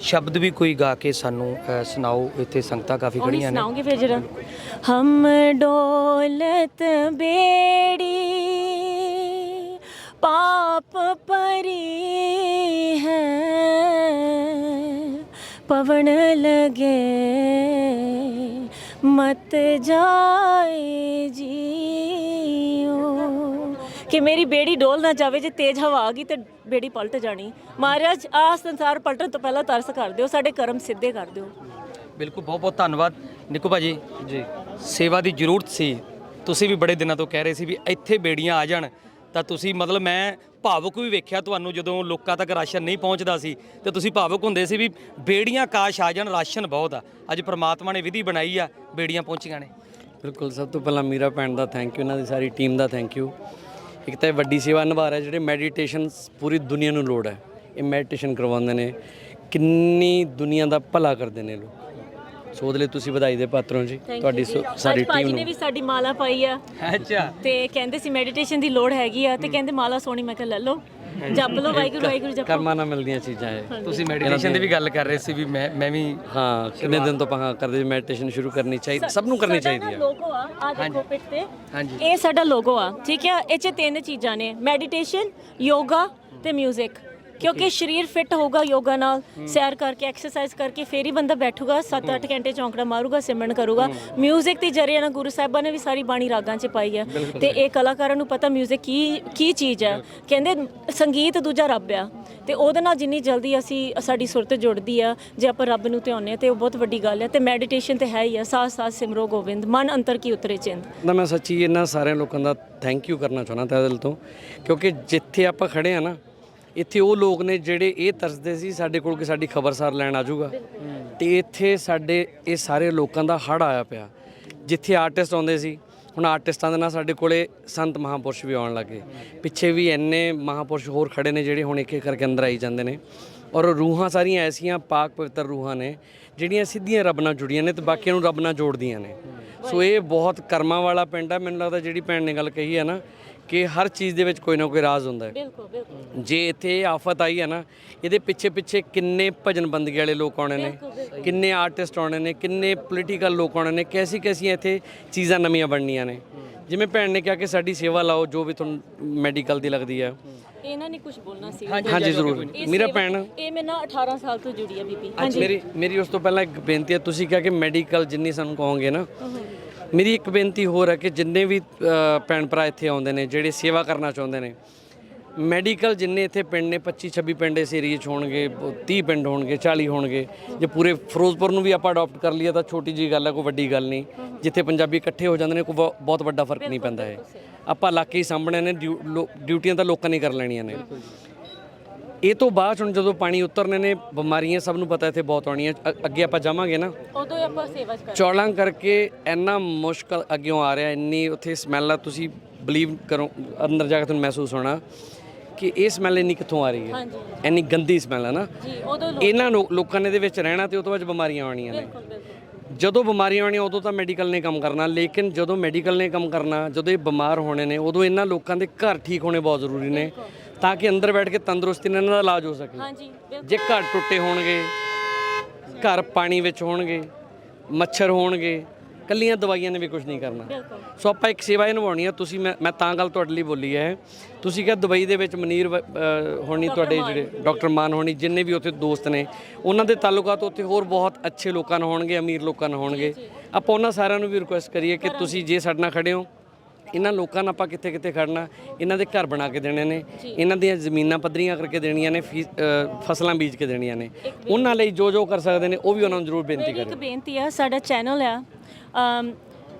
ਸ਼ਬਦ ਵੀ ਕੋਈ ਗਾ ਕੇ ਸਾਨੂੰ ਸੁਣਾਓ ਇੱਥੇ ਸੰਗਤਾਂ ਕਾਫੀ ਉਹ ਖੜੀਆਂ ਨੇ। ਸੁਣਾਓਗੇ ਫਿਰ ਜਰਾ? ਹਮ ਡੋਲਤ ਬੇੜੀ ਪਾਪ ਪਰੀ ਹੈ ਪਵਨ ਲਗੇ ਮਤ ਜਾਏ ਜੀਓ ਕਿ ਮੇਰੀ ਬੇੜੀ ਡੋਲ ਨਾ ਜਾਵੇ ਜੇ ਤੇਜ਼ ਹਵਾ ਆ ਗਈ ਤੇ ਬੇੜੀ ਪਲਟ ਜਾਣੀ। ਮਹਾਰਾਜ ਆਹ ਸੰਸਾਰ ਪਲਟਣ ਤੋਂ ਪਹਿਲਾਂ ਤਰਸ ਕਰ ਦਿਓ ਸਾਡੇ ਕਰਮ ਸਿੱਧੇ ਕਰ ਦਿਓ। ਬਿਲਕੁਲ ਬਹੁਤ ਬਹੁਤ ਧੰਨਵਾਦ। ਨਿੱਕੂ ਭਾਜੀ ਜੀ। ਸੇਵਾ ਦੀ ਜ਼ਰੂਰਤ ਸੀ। ਤੁਸੀਂ ਵੀ ਬੜੇ ਦਿਨਾਂ ਤੋਂ ਕਹਿ ਰਹੇ ਸੀ ਵੀ ਇੱਥੇ ਬੇੜੀਆਂ ਆ ਜਾਣ। ਤਾਂ ਤੁਸੀਂ ਮਤਲਬ ਮੈਂ ਭਾਵੁਕ ਵੀ ਵੇਖਿਆ ਤੁਹਾਨੂੰ ਜਦੋਂ ਲੋਕਾਂ ਤੱਕ ਰਾਸ਼ਨ ਨਹੀਂ ਪਹੁੰਚਦਾ ਸੀ। ਤੇ ਤੁਸੀਂ ਭਾਵੁਕ ਹੁੰਦੇ ਸੀ ਵੀ ਬੇੜੀਆਂ ਕਾਸ਼ ਆ ਜਾਣ ਰਾਸ਼ਨ ਬਹੁਤ ਆ। ਅੱਜ ਪ੍ਰਮਾਤਮਾ ਨੇ ਵਿਧੀ ਬਣਾਈ ਆ ਬੇੜੀਆਂ ਪਹੁੰਚੀਆਂ ਨੇ। ਬਿਲਕੁਲ ਸਭ ਤੋਂ ਪਹਿਲਾਂ ਮੀਰਾ ਭੈਣ ਦਾ ਥੈਂਕ ਯੂ ਇਹਨਾਂ ਦੀ ਸਾਰੀ ਟੀਮ ਦਾ ਥੈਂਕ ਯੂ ਇੱਕ ਤਾਂ ਇਹ ਵੱਡੀ ਸੇਵਾ ਨਿਭਾ ਰਿਹਾ ਜਿਹੜੇ ਮੈਡੀਟੇਸ਼ਨ ਪੂਰੀ ਦੁਨੀਆ ਨੂੰ ਲੋੜ ਹੈ। ਇਹ ਮੈਡੀਟੇਸ਼ਨ ਕਰਵਾਉਂਦੇ ਨੇ। ਕਿੰਨੀ ਦੁਨੀਆ ਦਾ ਭਲਾ ਕਰਦੇ ਨੇ ਲੋਕ। ਸੋ ਉਹਦੇ ਲਈ ਤੁਸੀਂ ਵਧਾਈ ਦੇ ਪਾਤਰ ਹੋ ਜੀ। ਤੁਹਾਡੀ ਸਾਰੀ ਟੀਮ ਨੇ ਨੂੰ। ਵੀ ਸਾਡੀ ਮਾਲਾ ਪਾਈ ਆ। ਅੱਛਾ। ਤੇ ਕਹਿੰਦੇ ਸੀ ਮੈਡੀਟੇਸ਼ਨ ਦੀ ਲੋੜ ਹੈਗੀ ਆ ਤੇ ਕਹਿੰਦੇ ਮਾਲਾ ਸੋਹਣੀ ਮੈਂ ਕਿਹਾ ਲੈ ਲਓ। ਜਪ ਲਓ ਵਾਹਿਗੁਰੂ ਵਾਹਿਗੁਰੂ ਜਪੋ ਕਰਮਾਂ ਨਾਲ ਮਿਲਦੀਆਂ ਚੀਜ਼ਾਂ ਇਹ। ਤੁਸੀਂ ਮੈਡੀਟੇਸ਼ਨ ਦੀ ਵੀ ਗੱਲ ਕਰ ਰਹੇ ਸੀ ਵੀ ਮੈਂ ਮੈਂ ਵੀ ਹਾਂ ਕਿੰਨੇ ਦਿਨ ਤੋਂ ਆਪਾਂ ਕਰਦੇ ਮੈਡੀਟੇਸ਼ਨ ਸ਼ੁਰੂ ਕਰਨੀ ਚਾਹੀਦੀ ਸਭ ਨੂੰ ਕਰਨੀ ਚਾਹੀਦੀ ਹੈ ਲੋਗੋ ਆ ਆ ਦੇਖੋ ਪਿੱਠ ਤੇ। ਹਾਂਜੀ। ਇਹ ਸਾਡਾ ਲੋਗੋ ਆ ਠੀਕ ਹੈ ਇਹ ਚ ਤਿੰਨ ਚੀਜ਼ਾਂ ਨੇ ਮੈਡੀਟੇਸ਼ਨ ਯੋਗਾ ਤੇ 뮤직 ਕਿਉਂਕਿ ਸਰੀਰ ਫਿੱਟ ਹੋਊਗਾ ਯੋਗਾ ਨਾਲ ਸੈਰ ਕਰਕੇ ਐਕਸਰਸਾਈਜ਼ ਕਰਕੇ ਫੇਰ ਹੀ ਬੰਦਾ ਬੈਠੂਗਾ 7-8 ਘੰਟੇ ਚੌਂਕੜਾ ਮਾਰੂਗਾ ਸਿਮਰਨ ਕਰੂਗਾ 뮤직 ਦੀ ਜਰੀਏ ਨਾਲ ਗੁਰੂ ਸਾਹਿਬਾਂ ਨੇ ਵੀ ਸਾਰੀ ਬਾਣੀ ਰਾਗਾਂ 'ਚ ਪਾਈ ਆ ਤੇ ਇਹ ਕਲਾਕਾਰਾਂ ਨੂੰ ਪਤਾ 뮤직 ਕੀ ਕੀ ਚੀਜ਼ ਹੈ ਕਹਿੰਦੇ ਸੰਗੀਤ ਦੂਜਾ ਰੱਬ ਆ ਤੇ ਉਹਦੇ ਨਾਲ ਜਿੰਨੀ ਜਲਦੀ ਅਸੀਂ ਸਾਡੀ ਸੁਰਤ ਜੁੜਦੀ ਆ ਜੇ ਆਪਾਂ ਰੱਬ ਨੂੰ ਧਿਆਉਂਦੇ ਹਾਂ ਤੇ ਉਹ ਬਹੁਤ ਵੱਡੀ ਗੱਲ ਹੈ ਤੇ ਮੈਡੀਟੇਸ਼ਨ ਤੇ ਹੈ ਹੀ ਆ ਸਾਥ ਸਾਥ ਸਿਮਰੋ ਗੋਬਿੰਦ ਮਨ ਅੰਤਰ ਕੀ ਉਤਰੇ ਚਿੰਦ ਤਾਂ ਮੈਂ ਸੱਚੀ ਇਹਨਾਂ ਸਾਰਿਆਂ ਲੋਕਾਂ ਦਾ ਥੈਂਕ ਯੂ ਕਰਨਾ ਚਾਹੁੰਦਾ ਤਹਿ ਦਿਲ ਤੋਂ ਕਿਉਂਕਿ ਜਿੱਥੇ ਆਪਾਂ ਖੜੇ ਆ ਨਾ ਇੱਥੇ ਉਹ ਲੋਕ ਨੇ ਜਿਹੜੇ ਇਹ ਤਰਸਦੇ ਸੀ, ਸਾਡੇ ਕੋਲ ਕਿ ਸਾਡੀ ਖਬਰਸਾਰ ਲੈਣ ਆ ਜਾਊਗਾ। ਤੇ ਇੱਥੇ ਸਾਡੇ, ਇਹ ਸਾਰੇ ਲੋਕਾਂ ਦਾ ਹੜ ਆਇਆ ਪਿਆ। ਜਿੱਥੇ ਆਰਟਿਸਟ ਆਉਂਦੇ ਸੀ, ਹੁਣ ਆਰਟਿਸਟਾਂ ਦੇ ਨਾਲ ਸਾਡੇ ਕੋਲੇ ਸੰਤ ਮਹਾਪੁਰਸ਼ ਵੀ ਆਉਣ ਲੱਗੇ। ਪਿੱਛੇ ਵੀ ਇੰਨੇ ਮਹਾਪੁਰਸ਼ ਹੋਰ ਖੜੇ ਨੇ ਜਿਹੜੇ ਹੁਣ ਇੱਕ ਇੱਕ ਕਰਕੇ ਅੰਦਰ ਆਈ ਜਾਂਦੇ ਨੇ। ਔਰ ਰੂਹਾਂ ਸਾਰੀਆਂ ਐਸੀਆਂ ਪਾਕ ਪਵਿੱਤਰ ਰੂਹਾਂ ਨੇ, ਜਿਹੜੀਆਂ ਸਿੱਧੀਆਂ ਰੱਬ ਨਾਲ ਜੁੜੀਆਂ ਨੇ ਤੇ ਬਾਕੀਆਂ ਨੂੰ ਰੱਬ ਨਾਲ ਜੋੜਦੀਆਂ ਨੇ। ਸੋ ਇਹ ਬਹੁਤ ਕਰਮਾਂ ਵਾਲਾ ਪਿੰਡ ਹੈ ਮੈਨੂੰ ਲੱਗਦਾ ਜਿਹੜੀ ਭੈਣ ਨੇ ਗੱਲ ਕਹੀ ਹੈ ਨਾ ਕਿ ਹਰ ਚੀਜ਼ ਦੇ ਵਿੱਚ ਕੋਈ ਨਾ ਕੋਈ ਰਾਜ਼ ਹੁੰਦਾ ਹੈ। ਬਿਲਕੁਲ ਬਿਲਕੁਲ। ਜੇ ਇੱਥੇ ਇਹ ਆਫਤ ਆਈ ਹੈ ਨਾ ਇਹਦੇ ਪਿੱਛੇ ਪਿੱਛੇ ਕਿੰਨੇ ਭਜਨ ਬੰਦਗੀ ਵਾਲੇ ਲੋਕ ਆਉਣੇ ਨੇ ਕਿੰਨੇ ਆਰਟਿਸਟ ਆਉਣੇ ਨੇ ਕਿੰਨੇ ਪੋਲੀਟੀਕਲ ਲੋਕ ਆਉਣੇ ਨੇ ਕੈਸੀ ਕੈਸੀਆਂ ਇੱਥੇ ਚੀਜ਼ਾਂ ਨਵੀਆਂ ਬਣਨੀਆਂ ਨੇ। ਜਿਵੇਂ ਭੈਣ ਨੇ ਕਿਹਾ ਕਿ ਸਾਡੀ ਸੇਵਾ ਲਾਓ ਜੋ ਵੀ ਤੁਹਾਨੂੰ ਮੈਡੀਕਲ ਦੀ ਲੱਗਦੀ ਹੈ। ਇਹਨਾਂ ਨੇ ਕੁਝ ਬੋਲਣਾ ਸੀ। ਹਾਂਜੀ ਜ਼ਰੂਰ। ਇਹ ਮੇਰਾ ਸੇਵਾ- ਭੈਣ ਇਹ ਮੇਰੇ ਨਾਲ 18 ਸਾਲ ਤੋਂ ਜੁੜੀ ਆ ਬੀਬੀ। ਮੇਰੀ ਮੇਰੀ ਉਸ ਤੋਂ ਪਹਿਲਾਂ ਇੱਕ ਬੇਨਤੀ ਹੈ ਤੁਸੀਂ ਕਿਹਾ ਕਿ ਮੈਡੀਕਲ ਜਿੰਨੀ ਸਾਨੂੰ ਕਹੋਗੇ ਨਾ ਮੇਰੀ ਇੱਕ ਬੇਨਤੀ ਹੋਰ ਹੈ ਕਿ ਜਿੰਨੇ ਵੀ ਭੈਣ ਭਰਾ ਇੱਥੇ ਆਉਂਦੇ ਨੇ, ਜਿਹੜੇ ਸੇਵਾ ਕਰਨਾ ਚਾਹੁੰਦੇ ਨੇ, ਮੈਡੀਕਲ ਜਿੰਨੇ ਇੱਥੇ ਪਿੰਡ ਨੇ 25 26 ਪਿੰਡ ਇਸ ਏਰੀਏ 'ਚ ਹੋਣਗੇ 30 ਪਿੰਡ ਹੋਣਗੇ 40 ਹੋਣਗੇ, ਜੇ ਪੂਰੇ ਫਿਰੋਜ਼ਪੁਰ ਨੂੰ ਵੀ ਆਪਾਂ ਅਡਾਪਟ ਕਰ ਲਈਏ ਤਾਂ ਛੋਟੀ ਜੀ ਗੱਲ ਹੈ, ਕੋਈ ਵੱਡੀ ਗੱਲ ਨਹੀਂ। ਜਿੱਥੇ ਪੰਜਾਬੀ ਇਕੱਠੇ ਹੋ ਜਾਂਦੇ ਨੇ, ਕੋਈ ਬਹੁ- ਬਹੁਤ ਵੱਡਾ ਫ਼ਰਕ ਨਹੀਂ ਪੈਂਦਾ ਹੈ ਆਪਾਂ ਇਲਾਕੇ ਹੀ ਸਾਂਭਣੇ ਨੇ, ਡਿਊ- ਲੋ- ਡਿਊਟੀਆਂ ਤਾਂ ਲੋਕਾਂ ਨੇ ਕਰ ਲੈਣੀਆਂ ਨੇ। ਇਹ ਤੋਂ ਬਾਅਦ ਹੁਣ ਜਦੋਂ ਪਾਣੀ ਉਤਰਨੇ ਨੇ ਬਿਮਾਰੀਆਂ ਸਭ ਨੂੰ ਪਤਾ ਇੱਥੇ ਬਹੁਤ ਆਉਣੀਆਂ। ਅ- ਅੱਗੇ ਆਪਾਂ ਜਾਵਾਂਗੇ ਨਾ। ਉਦੋਂ ਹੀ ਆਪਾਂ ਸੇਵਾ ਕਰ ਚੌਲਾਂ ਕਰਕੇ ਇੰਨਾ ਮੁਸ਼ਕਲ ਅੱਗਿਓਂ ਆ ਰਿਹਾ ਇੰਨੀ ਉੱਥੇ ਸਮੈਲ ਆ ਤੁਸੀਂ ਬਲੀਵ ਕਰੋ ਅੰਦਰ ਜਾ ਕੇ ਤੁਹਾਨੂੰ ਮਹਿਸੂਸ ਹੋਣਾ ਕਿ ਇਹ ਸਮੈਲ ਇੰਨੀ ਕਿੱਥੋਂ ਆ ਰਹੀ ਹੈ। ਹਾਂਜੀ ਇੰਨੀ ਗੰਦੀ ਸਮੈਲ ਹੈ ਨਾ। ਜੀ ਉਦੋਂ ਲੋਕ ਇਹਨਾਂ ਲੋਕਾਂ ਨੇ ਦੇ ਵਿੱਚ ਰਹਿਣਾ ਤੇ ਉਹ ਤੋਂ ਬਾਅਦ ਬਿਮਾਰੀਆਂ ਆਉਣੀਆਂ ਨੇ। ਬਿਲਕੁਲ ਬਿਲਕੁਲ। ਜਦੋਂ ਬਿਮਾਰੀਆਂ ਆਉਣੀਆਂ ਉਦੋਂ ਤਾਂ ਮੈਡੀਕਲ ਨੇ ਕੰਮ ਕਰਨਾ ਲੇਕਿਨ ਜਦੋਂ ਮੈਡੀਕਲ ਨੇ ਕੰਮ ਕਰਨਾ ਜਦੋਂ ਇਹ ਬਿਮਾਰ ਹੋਣੇ ਨੇ ਉਦੋਂ ਇਹਨਾਂ ਲੋਕਾਂ ਦੇ ਘਰ ਠੀਕ ਹੋਣੇ ਬਹੁਤ ਜ਼ਰੂਰੀ ਨੇ। ਤਾਂ ਕਿ ਅੰਦਰ ਬੈਠ ਕੇ ਤੰਦਰੁਸਤੀ ਨਾਲ ਇਹਨਾਂ ਦਾ ਇਲਾਜ ਹੋ ਸਕੇ। ਹਾਂਜੀ ਜੇ ਘਰ ਟੁੱਟੇ ਹੋਣਗੇ ਘਰ ਪਾਣੀ ਵਿੱਚ ਹੋਣਗੇ ਮੱਛਰ ਹੋਣਗੇ ਕੱਲੀਆਂ ਦਵਾਈਆਂ ਨੇ ਵੀ ਕੁਝ ਨਹੀਂ ਕਰਨਾ। ਸੋ ਆਪਾਂ ਇੱਕ ਸੇਵਾ ਇਹ ਨਿਭਾਉਣੀ ਹੈ ਤੁਸੀਂ ਮੈਂ ਮੈਂ ਤਾਂ ਗੱਲ ਤੁਹਾਡੇ ਲਈ ਬੋਲੀ ਹੈ। ਤੁਸੀਂ ਕਿਹਾ ਦੁਬਈ ਦੇ ਵਿੱਚ ਮਨੀਰ ਹੋਣੀ ਤੁਹਾਡੇ ਜਿਹੜੇ ਡਾਕਟਰ ਮਾਨ ਹੋਣੀ ਜਿੰਨੇ ਵੀ ਉੱਥੇ ਦੋਸਤ ਨੇ ਉਹਨਾਂ ਦੇ ਤਾਲੁਕਾਤ ਉੱਥੇ ਹੋਰ ਬਹੁਤ ਅੱਛੇ ਲੋਕਾਂ ਨਾਲ ਹੋਣਗੇ ਅਮੀਰ ਲੋਕਾਂ ਨਾਲ ਹੋਣਗੇ। ਆਪਾਂ ਉਹਨਾਂ ਸਾਰਿਆਂ ਨੂੰ ਵੀ ਰਿਕੁਐਸਟ ਕਰੀਏ ਕਿ ਤੁਸੀਂ ਜੇ ਸਾਡੇ ਨਾਲ ਖੜੇ ਹੋ ਇਹਨਾਂ ਲੋਕਾਂ ਨਾਲ ਆਪਾਂ ਕਿੱਥੇ ਕਿੱਥੇ ਖੜਨਾ? ਇਹਨਾਂ ਦੇ ਘਰ ਬਣਾ ਕੇ ਦੇਣੇ ਨੇ। ਇਹਨਾਂ ਦੀਆਂ ਜ਼ਮੀਨਾਂ ਪੱਧਰੀਆਂ ਕਰਕੇ ਦੇਣੀਆਂ ਨੇ ਫਸਲਾਂ ਬੀਜ ਕੇ ਦੇਣੀਆਂ ਨੇ। ਉਹਨਾਂ ਲਈ ਜੋ ਜੋ ਕਰ ਸਕਦੇ ਨੇ ਉਹ ਵੀ ਉਹਨਾਂ ਨੂੰ ਜ਼ਰੂਰ ਬੇਨਤੀ ਕਰਿਓ ਇੱਕ ਬੇਨਤੀ ਆ ਸਾਡਾ ਚੈਨਲ ਆ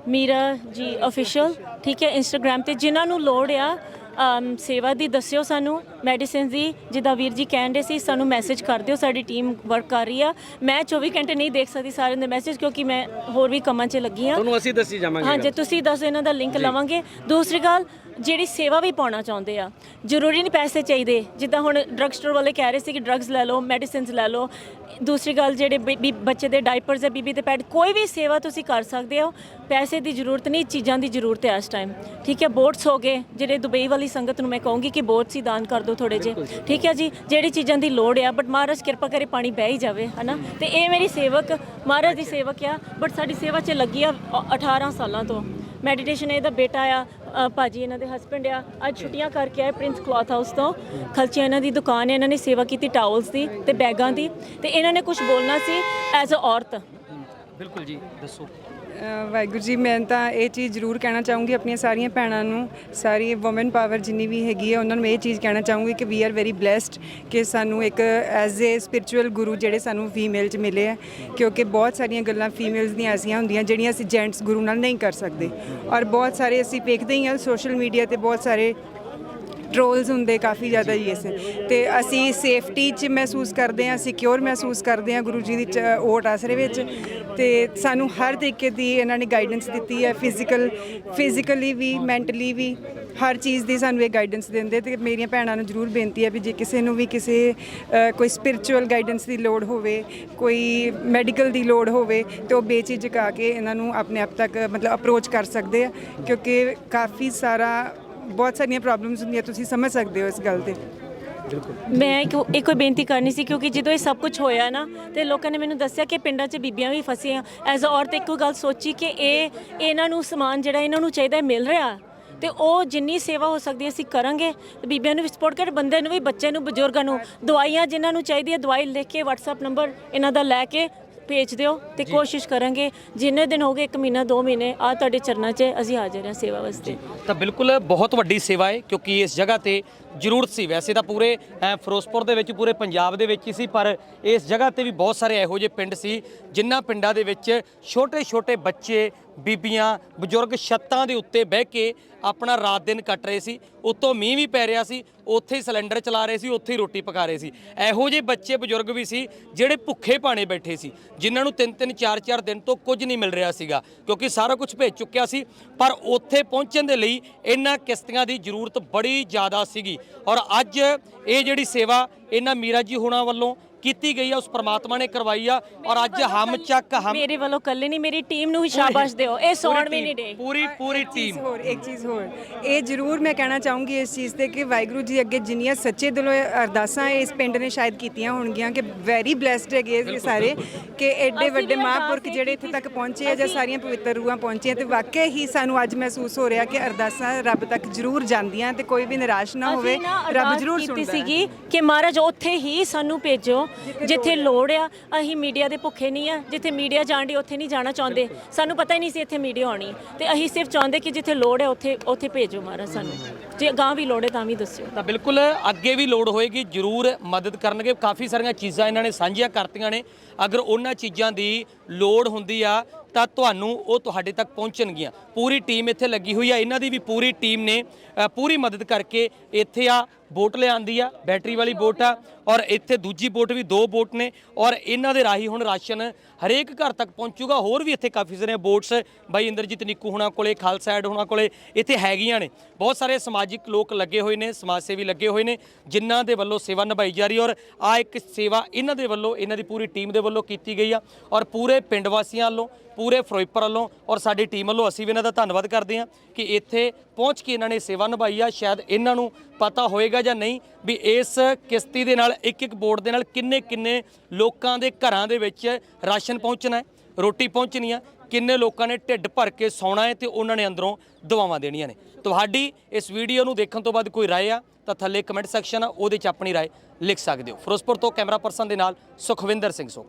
ਮੀਰਾ ਜੀ ਅਫੀਸ਼ੀਅਲ ਠੀਕ ਹੈ ਇੰਸਟਾਗ੍ਰam ਤੇ ਜਿਨ੍ਹਾਂ ਨੂੰ ਲੋੜ ਆ ਸੇਵਾ ਦੀ ਦੱਸਿਓ ਸਾਨੂੰ। ਮੈਡੀਸਿਨ ਦੀ ਜਿੱਦਾਂ ਵੀਰ ਜੀ ਕਹਿੰਦੇ ਸੀ ਸਾਨੂੰ ਮੈਸੇਜ ਕਰ ਦਿਓ ਸਾਡੀ ਟੀਮ ਵਰਕ ਕਰ ਰਹੀ ਆ। ਮੈਂ 24 ਘੰਟੇ ਨਹੀਂ ਦੇਖ ਸਕਦੀ ਸਾਰਿਆਂ ਦੇ ਮੈਸੇਜ ਕਿਉਂਕਿ ਮੈਂ ਹੋਰ ਵੀ ਕੰਮਾਂ 'ਚ ਲੱਗੀ ਆ ਤੁਹਾਨੂੰ ਅਸੀਂ ਦੱਸੀ ਜਾਵਾਂਗੇ ਹਾਂ ਜੇ ਤੁਸੀਂ ਦੱਸ ਇਹਨਾਂ ਦਾ ਲਿੰਕ ਲਵਾਂਗੇ। ਦੂਸਰੀ ਗੱਲ ਜਿਹੜੀ ਸੇਵਾ ਵੀ ਪਾਉਣਾ ਚਾਹੁੰਦੇ ਆ ਜ਼ਰੂਰੀ ਨਹੀਂ ਪੈਸੇ ਚਾਹੀਦੇ। ਜਿੱਦਾਂ ਹੁਣ ਡਰੱਗ ਸਟੋਰ ਵਾਲੇ ਕਹਿ ਰਹੇ ਸੀ ਕਿ ਡਰੱਗਸ ਲੈ ਲਓ ਮੈਡੀਸਿਨਸ ਲੈ ਲਓ। ਦੂਸਰੀ ਗੱਲ ਜਿਹੜੇ ਬੀ- ਬੀ- ਬੱਚੇ ਦੇ ਡਾਈਪਰਸ ਹੈ ਬੀਬੀ ਦੇ ਪੈਡ ਕੋਈ ਵੀ ਸੇਵਾ ਤੁਸੀਂ ਕਰ ਸਕਦੇ ਹੋ ਪੈਸੇ ਦੀ ਜ਼ਰੂਰਤ ਨਹੀਂ ਚੀਜ਼ਾਂ ਦੀ ਜ਼ਰੂਰਤ ਹੈ ਇਸ ਟਾਈਮ ਠੀਕ ਹੈ ਬੋਟਸ ਹੋ ਗਏ ਜਿਹੜੇ ਦੁਬਈ ਵਾਲੀ ਸੰਗਤ ਨੂੰ ਮੈਂ ਕਹੂੰਗੀ ਕਿ ਬੋਟਸ ਹੀ ਦਾਨ ਕਰ ਦਿਓ ਥੋੜੇ ਜੇ ਠੀਕ ਹੈ ਜੀ? ਜਿਹੜੀ ਚੀਜ਼ਾਂ ਦੀ ਲੋੜ ਆ ਬਟ ਮਹਾਰਾਜ ਕਿਰਪਾ ਕਰੇ ਪਾਣੀ ਬਹਿ ਹੀ ਜਾਵੇ ਹਨਾ? ਤੇ ਇਹ ਮੇਰੀ ਸੇਵਕ ਮਹਾਰਾਜ ਦੀ ਸੇਵਕ ਆ ਬਟ ਸਾਡੀ ਸੇਵਾ 'ਚ ਲੱਗੀ ਆ ਅ- 18 ਸਾਲਾਂ ਤੋਂ। ਮੈਡੀਟੇਸ਼ਨ ਇਹਦਾ ਬੇਟਾ ਆ ਭਾਜੀ ਇਹਨਾਂ ਦੇ ਹਸਬੰਡ ਆ। ਅੱਜ ਛੁੱਟੀਆਂ ਕਰਕੇ ਆਏ ਪ੍ਰਿੰਸ ਕਲੌਥ ਹਾਊਸ ਤੋਂ। ਖਲਚੀਆਂ ਇਹਨਾਂ ਦੀ ਦੁਕਾਨ ਹੈ ਇਹਨਾਂ ਨੇ ਸੇਵਾ ਕੀਤੀ ਟਾਵਲਸ ਦੀ ਤੇ ਬੈਗਾਂ ਦੀ। ਤੇ ਇਹਨਾਂ ਨੇ ਕੁਝ ਬੋਲਣਾ ਸੀ ਐਜ਼ ਅ ਔਰਤ। ਬਿਲਕੁਲ ਜੀ ਦੱਸੋ। ਵਾਹਿਗੁਰੂ ਜੀ, ਮੈਂ ਤਾਂ ਇਹ ਚੀਜ਼ ਜ਼ਰੂਰ ਕਹਿਣਾ ਚਾਹੂੰਗੀ ਆਪਣੀਆਂ ਸਾਰੀਆਂ ਭੈਣਾਂ ਨੂੰ, ਸਾਰੀ ਔਮਨ ਪਾਵਰ ਜਿੰਨੀ ਵੀ ਹੈਗੀ ਹੈ, ਉਹਨਾਂ ਨੂੰ ਇਹ ਚੀਜ਼ ਕਹਿਣਾ ਚਾਹੂੰਗੀ ਕਿ ਵੀ ਆਰ ਵੈਰੀ ਬlesed ਕਿ ਸਾਨੂੰ ਇੱਕ ਐਜ਼ ਅ ਸਪਿਰਚੁਅਲ ਗੁਰੂ ਜਿਹੜੇ ਸਾਨੂੰ ਫੀਮੇਲ 'ਚ ਮਿਲੇ ਆ ਕਿਉਂਕਿ ਬਹੁਤ ਸਾਰੀਆਂ ਗੱਲਾਂ ਫੀਮੇਲਸ ਦੀਆਂ ਐਸੀਆਂ ਹੁੰਦੀਆਂ ਜਿਹੜੀਆਂ ਅਸੀਂ ਜੈਂਟਸ ਗੁਰੂ ਨਾਲ ਨਹੀਂ ਕਰ ਸਕਦੇ। ਔਰ ਬਹੁਤ ਸਾਰੇ ਅਸੀਂ ਵੇਖਦੇ ਹੀ ਹਾਂ ਸੋਸ਼ਲ ਮੀਡੀਆ ਤੇ ਬਹੁਤ ਸਾਰੇ ਟ੍ਰੋਲਸ ਹੁੰਦੇ ਕਾਫੀ ਜ਼ਿਆਦਾ ਹੀ ਇਸ ਤੇ ਅਸੀਂ ਸੇਫਟੀ 'ਚ ਮਹਿਸੂਸ ਕਰਦੇ ਹਾਂ ਸਿਕਿਉਰ ਮਹਿਸੂਸ ਕਰਦੇ ਹਾਂ ਗੁਰੂ ਜੀ ਦੀ ਚ- ਓਟ ਆਸਰੇ ਵਿੱਚ। ਤੇ ਸਾਨੂੰ ਹਰ ਤਰੀਕੇ ਦੀ ਇਹਨਾਂ ਨੇ ਗਾਈਡੈਂਸ ਦਿੱਤੀ ਹੈ ਫਿਜ਼ੀਕਲ ਫਿਜ਼ੀਕਲੀ ਵੀ ਮੈਂਟਲੀ ਵੀ, ਹਰ ਚੀਜ਼ ਦੀ ਸਾਨੂੰ ਇਹ ਗਾਈਡੈਂਸ ਦਿੰਦੇ ਤੇ ਮੇਰੀਆਂ ਭੈਣਾਂ ਨੂੰ ਜ਼ਰੂਰ ਬੇਨਤੀ ਹੈ ਵੀ ਜੇ ਕਿਸੇ ਨੂੰ ਵੀ ਕਿਸੇ ਕੋਈ ਸਪਿਰਚੁਅਲ ਗਾਈਡੈਂਸ ਦੀ ਲੋੜ ਹੋਵੇ, ਕੋਈ ਮੈਡੀਕਲ ਦੀ ਲੋੜ ਹੋਵੇ, ਤੇ ਉਹ ਬੇਝਿਜਕ ਆ ਕੇ ਇਹਨਾਂ ਨੂੰ ਆਪਣੇ ਆਪ ਤੱਕ ਮਤਲਬ ਅਪਰੋਚ ਕਰ ਸਕਦੇ ਆ। ਕਿਉਂਕਿ ਕਾਫੀ ਸਾਰਾ ਬਹੁਤ ਸਾਰੀਆਂ ਪ੍ਰੋਬਲਮਸ ਹੁੰਦੀਆਂ, ਤੁਸੀਂ ਸਮਝ ਸਕਦੇ ਹੋ ਇਸ ਗੱਲ ਤੇ। ਮੈਂ ਇੱਕ ਇੱਕ ਕੋਈ ਬੇਨਤੀ ਕਰਨੀ ਸੀ, ਕਿਉਂਕਿ ਜਦੋਂ ਇਹ ਸਭ ਕੁਝ ਹੋਇਆ ਨਾ, ਤੇ ਲੋਕਾਂ ਨੇ ਮੈਨੂੰ ਦੱਸਿਆ ਕਿ ਪਿੰਡਾਂ 'ਚ ਬੀਬੀਆਂ ਵੀ ਫਸੀਆਂ। ਐਜ਼ ਅ ਔਰਤ, ਇੱਕੋ ਗੱਲ ਸੋਚੀ ਕਿ ਇਹ, ਇਹਨਾਂ ਨੂੰ ਸਮਾਨ ਜਿਹੜਾ ਇਹਨਾਂ ਨੂੰ ਚਾਹੀਦਾ ਹੈ ਮਿਲ ਰਿਹਾ। ਤੇ ਉਹ ਜਿੰਨੀ ਸੇਵਾ ਹੋ ਸਕਦੀ ਹੈ, ਅਸੀਂ ਕਰਾਂਗੇ। ਤੇ ਬੀਬੀਆਂ ਨੂੰ ਵੀ ਸਪੋਰਟ ਕਰ, ਬੰਦੇ ਨੂੰ ਵੀ ਬੱਚੇ ਨੂੰ, ਬਜ਼ੁਰਗਾਂ ਨੂੰ। ਦਵਾਈਆਂ ਜਿਨ੍ਹਾਂ ਨੂੰ ਚਾਹੀਦੀ ਹੈ, ਦਵਾਈ ਲਿਖ ਕੇ WhatsApp ਨੰਬਰ ਇਹਨਾਂ ਦਾ ਲੈ ਕੇ ਭੇਜ ਦਿਓ ਤੇ ਕੋਸ਼ਿਸ਼ ਕਰਾਂਗੇ ਜਿੰਨੇ ਦਿਨ ਹੋ ਗਏ 1 ਮਹੀਨਾ 2 ਮਹੀਨੇ ਆ ਤੁਹਾਡੇ ਚਰਨਾਂ 'ਚ ਅਸੀਂ ਹਾਜ਼ਰ ਹਾਂ ਸੇਵਾ ਵਾਸਤੇ। ਤਾਂ ਬਿਲਕੁਲ ਬਹੁਤ ਵੱਡੀ ਸੇਵਾ ਹੈ ਕਿਉਂਕਿ ਇਸ ਜਗ੍ਹਾ ਤੇ ਜ਼ਰੂਰਤ ਸੀ। ਵੈਸੇ ਤਾਂ ਪੂਰੇ ਅ, ਫਿਰੋਜ਼ਪੁਰ ਦੇ ਵਿੱਚ ਪੂਰੇ ਪੰਜਾਬ ਦੇ ਵਿੱਚ ਹੀ ਸੀ ਪਰ ਇਸ ਜਗ੍ਹਾ ਤੇ ਵੀ ਬਹੁਤ ਸਾਰੇ ਇਹੋ ਜਿਹੇ ਪਿੰਡ ਸੀ ਜਿਨ੍ਹਾਂ ਪਿੰਡਾਂ ਦੇ ਵਿੱਚ ਛੋਟੇ-ਛੋਟੇ ਬੱਚੇ ਬੀਬੀਆਂ ਬਜ਼ੁਰਗ ਛੱਤਾਂ ਦੇ ਉੱਤੇ ਬਹਿ ਕੇ ਆਪਣਾ ਰਾਤ ਦਿਨ ਕੱਟ ਰਹੇ ਸੀ। ਉੱਤੋਂ ਮੀਂਹ ਵੀ ਪੈ ਰਿਹਾ ਸੀ, ਉੱਥੇ ਹੀ ਸਿਲੰਡਰ ਚਲਾ ਰਹੇ ਸੀ, ਉੱਥੇ ਹੀ ਰੋਟੀ ਪਕਾ ਰਹੇ ਸੀ। ਇਹੋ ਜਿਹੇ ਬੱਚੇ ਬਜ਼ੁਰਗ ਵੀ ਸੀ ਜਿਹੜੇ ਭੁੱਖੇ ਭਾਣੇ ਬੈਠੇ ਸੀ, ਜਿਨ੍ਹਾਂ ਨੂੰ ਤਿੰਨ ਤਿੰਨ ਚਾਰ ਚਾਰ ਦਿਨ ਤੋਂ ਕੁਝ ਨਹੀਂ ਮਿਲ ਰਿਹਾ ਸੀਗਾ, ਕਿਉਂਕਿ ਸਾਰਾ ਕੁਝ ਭੇਜ ਚੁੱਕਿਆ ਸੀ। ਪਰ ਉੱਥੇ ਪਹੁੰਚਣ ਦੇ ਲਈ ਇਹਨਾਂ ਕਿਸ਼ਤੀਆਂ ਦੀ ਜ਼ਰੂਰਤ ਬੜੀ ਜ਼ਿਆਦਾ ਸੀਗੀ। ਔਰ ਅੱਜ ਇਹ ਜਿਹੜੀ ਸੇਵਾ ਇਹਨਾਂ ਮੀਰਾ ਜੀ ਹੋਣਾ ਵੱਲੋਂ ਕੀਤੀ ਗਈ ਆ ਉਸ ਪ੍ਰਮਾਤਮਾ ਨੇ ਕਰਵਾਈ ਆ ਔਰ ਅੱਜ ਹਮ ਚੱਕ ਹਮ ਮੇਰੇ ਵੱਲੋਂ ਕੱਲੇ ਨਹੀਂ ਮੇਰੀ ਟੀਮ ਨੂੰ ਵੀ ਸ਼ਾਬਾਸ਼ ਦਿਓ। ਇਹ ਸੌਣ ਵੀ ਨਹੀਂ ਡੇ ਪੂਰੀ ਪੂਰੀ ਚੀਜ਼ ਟੀਮ ਹੋਰ ਇੱਕ ਚੀਜ਼ ਹੋਰ। ਇਹ ਜ਼ਰੂਰ ਮੈਂ ਕਹਿਣਾ ਚਾਹੂੰਗੀ ਇਸ ਚੀਜ਼ ਤੇ ਕਿ ਵਾਹਿਗੁਰੂ ਜੀ ਅੱਗੇ ਜਿੰਨੀਆਂ ਸੱਚੇ ਦਿਲੋਂ ਅਰਦਾਸਾਂ ਇਸ ਪਿੰਡ ਨੇ ਸ਼ਾਇਦ ਕੀਤੀਆਂ ਹੋਣਗੀਆਂ ਕਿ ਵੈਰੀ ਬlesed ਹੈਗੇ ਇਹ ਸਾਰੇ ਕਿ ਐਡੇ ਵੱਡੇ ਮਹਾਂਪੁਰਖ ਜਿਹੜੇ ਇੱਥੇ ਤੱਕ ਪਹੁੰਚੇ ਆ ਜਾਂ ਸਾਰੀਆਂ ਪਵਿੱਤਰ ਰੂਹਾਂ ਪਹੁੰਚੀਆਂ ਤੇ ਵਾਕਈ ਹੀ ਸਾਨੂੰ ਅੱਜ ਮਹਿਸੂਸ ਹੋ ਰਿਹਾ ਕਿ ਅਰਦਾਸਾਂ ਰੱਬ ਤੱਕ ਜ਼ਰੂਰ ਜਾਂਦੀਆਂ ਤੇ ਕੋਈ ਵੀ ਨਿਰਾਸ਼ ਨਾ ਹੋਵੇ ਰੱਬ ਜ਼ਰੂਰ ਕੀਤੀ ਸੁਣਦਾ ਹੈ। ਸੀਗੀ ਕਿ ਮਹਾਰਾਜ ਉੱਥੇ ਹੀ ਸਾਨੂੰ ਭੇਜੋ ਜਿੱਥੇ ਲੋੜ ਆ, ਅਸੀਂ ਮੀਡੀਆ ਦੇ ਭੁੱਖੇ ਨਹੀਂ ਆ। ਜਿੱਥੇ ਮੀਡੀਆ ਜਾਣ ਦੀ ਉੱਥੇ ਨਹੀਂ ਜਾਣਾ ਚਾਹੁੰਦੇ। ਸਾਨੂੰ ਪਤਾ ਹੀ ਨਹੀਂ ਸੀ ਇੱਥੇ ਮੀਡੀਆ ਆਉਣੀ। ਤੇ ਅਸੀਂ ਸਿਰਫ ਚਾਹੁੰਦੇ ਕਿ ਜਿੱਥੇ ਲੋੜ ਹੈ ਉੱਥੇ ਉੱਥੇ ਭੇਜੋ ਮਹਾਰਾਜ ਸਾਨੂੰ। ਜੇ ਗਾਂ ਵੀ ਲੋੜ ਹੈ ਤਾਂ ਵੀ ਦੱਸਿਓ। ਤਾਂ ਬਿਲਕੁਲ ਅੱਗੇ ਵੀ ਲੋੜ ਹੋਏਗੀ, ਜਰੂਰ ਮਦਦ ਕਰਨਗੇ। ਕਾਫੀ ਸਾਰੀਆਂ ਚੀਜ਼ਾਂ ਇਹਨਾਂ ਨੇ ਸਾਂਝੀਆਂ ਕਰਤੀਆਂ ਨੇ। ਅਗਰ ਉਹਨਾਂ ਚੀਜ਼ਾਂ ਦੀ ਲੋੜ ਹੁੰਦੀ ਆ, ਤਾਂ ਤੁਹਾਨੂੰ ਉਹ ਤੁਹਾਡੇ ਤੱਕ ਪਹੁੰਚਣਗੀਆਂ। ਪੂਰੀ ਟੀਮ ਇੱਥੇ ਲੱਗੀ ਹੋਈ ਆ। ਇਹਨਾਂ ਦੀ ਵੀ ਪੂਰੀ ਟੀਮ ਨੇ ਪੂਰੀ ਮਦਦ ਕਰਕੇ ਇੱਥੇ ਆ ਬੋਟ ਲਿਆਂਦੀ ਆ, ਬੈਟਰੀ ਵਾਲੀ ਬੋਟ ਆ, ਔਰ ਇੱਥੇ ਦੂਜੀ ਬੋਟ ਵੀ ਦੋ ਬੋਟ ਨੇ, ਔਰ ਇਹਨਾਂ ਦੇ ਰਾਹੀਂ ਹੁਣ ਰਾਸ਼ਨ ਹਰੇਕ ਘਰ ਤੱਕ ਪਹੁੰਚੂਗਾ, ਹੋਰ ਵੀ ਇੱਥੇ ਕਾਫੀ ਸਾਰੀਆਂ ਬੋਟਸ, ਬਾਈ ਇੰਦਰਜੀਤ ਨਿੱਕੂ ਹੁਣਾਂ ਕੋਲੇ, ਖਾਲਸਾ ਐਡ ਹੁਣਾਂ ਕੋਲੇ, ਇੱਥੇ ਹੈਗੀਆਂ ਨੇ। ਬਹੁਤ ਸਾਰੇ ਸਮਾਜਿਕ ਲੋਕ ਲੱਗੇ ਹੋਏ ਨੇ, ਸਮਾਜ ਸੇਵੀ ਲੱਗੇ ਹੋਏ ਨੇ, ਜਿਨ੍ਹਾਂ ਦੇ ਵੱਲੋਂ ਸੇਵਾ ਨਿਭਾਈ ਜਾ ਰਹੀ ਹੈ ਔਰ ਆ ਇੱਕ ਸੇਵਾ ਇਹਨਾਂ ਦੇ ਵੱਲੋਂ, ਇਹਨਾਂ ਦੀ ਪੂਰੀ ਟੀਮ ਦੇ ਵੱਲੋਂ ਕੀਤੀ ਗਈ ਆ, ਔਰ ਪੂਰੇ ਪਿੰਡ ਵਾਸੀਆਂ ਵੱਲੋਂ, ਪੂਰੇ ਫਿਰੋਜ਼ਪੁਰ ਵੱਲੋਂ, ਔਰ ਸਾਡੀ ਟੀਮ ਵੱਲੋਂ ਅਸੀਂ ਵੀ ਇਹਨਾਂ ਦਾ ਧੰਨਵਾਦ ਕਰਦੇ ਹਾਂ ਕਿ ਇੱਥੇ ਪਹੁੰਚ ਕੇ ਇਹਨਾਂ ਨੇ ਸੇਵਾ ਨਿਭਾਈ ਆ, ਸ਼ਾਇਦ ਇਹਨਾਂ ਨੂੰ ਪਤਾ ਹੋਏਗਾ ਜਾਂ ਨਹੀਂ, ਵੀ ਇਸ ਕਿਸ਼ਤੀ ਦੇ ਨਾਲ ਇੱਕ ਇੱਕ ਬੋਰਡ ਦੇ ਨਾਲ ਕਿੰਨੇ ਕਿੰਨੇ ਲੋਕਾਂ ਦੇ ਘਰਾਂ ਦੇ ਵਿੱਚ ਰਾਸ਼ਨ ਪਹੁੰਚਣਾ ਹੈ, ਰੋਟੀ ਪਹੁੰਚਣੀ ਆ, ਕਿੰਨੇ ਲੋਕਾਂ ਨੇ ਢਿੱਡ ਭਰ ਕੇ ਸੌਣਾ ਹੈ ਤੇ ਉਹਨਾਂ ਨੇ ਅੰਦਰੋਂ ਦਵਾਵਾਂ ਦੇਣੀਆਂ ਨੇ। ਤੁਹਾਡੀ ਇਸ ਵੀਡੀਓ ਨੂੰ ਦੇਖਣ ਤੋਂ ਬਾਅਦ ਕੋਈ ਰਾਏ ਆ, ਤਾਂ ਥੱਲੇ ਕਮੈਂਟ ਸੈਕਸ਼ਨ ਆ, ਉਹਦੇ 'ਚ ਆਪਣੀ ਰਾਏ ਲਿਖ ਸਕਦੇ ਹੋ। ਫਿਰੋਜ਼ਪੁਰ ਤੋਂ ਕੈਮਰਾ ਪਰਸਨ ਦੇ ਨਾਲ ਸੁਖਵਿੰਦਰ ਸਿੰਘ ਸੁੱਖ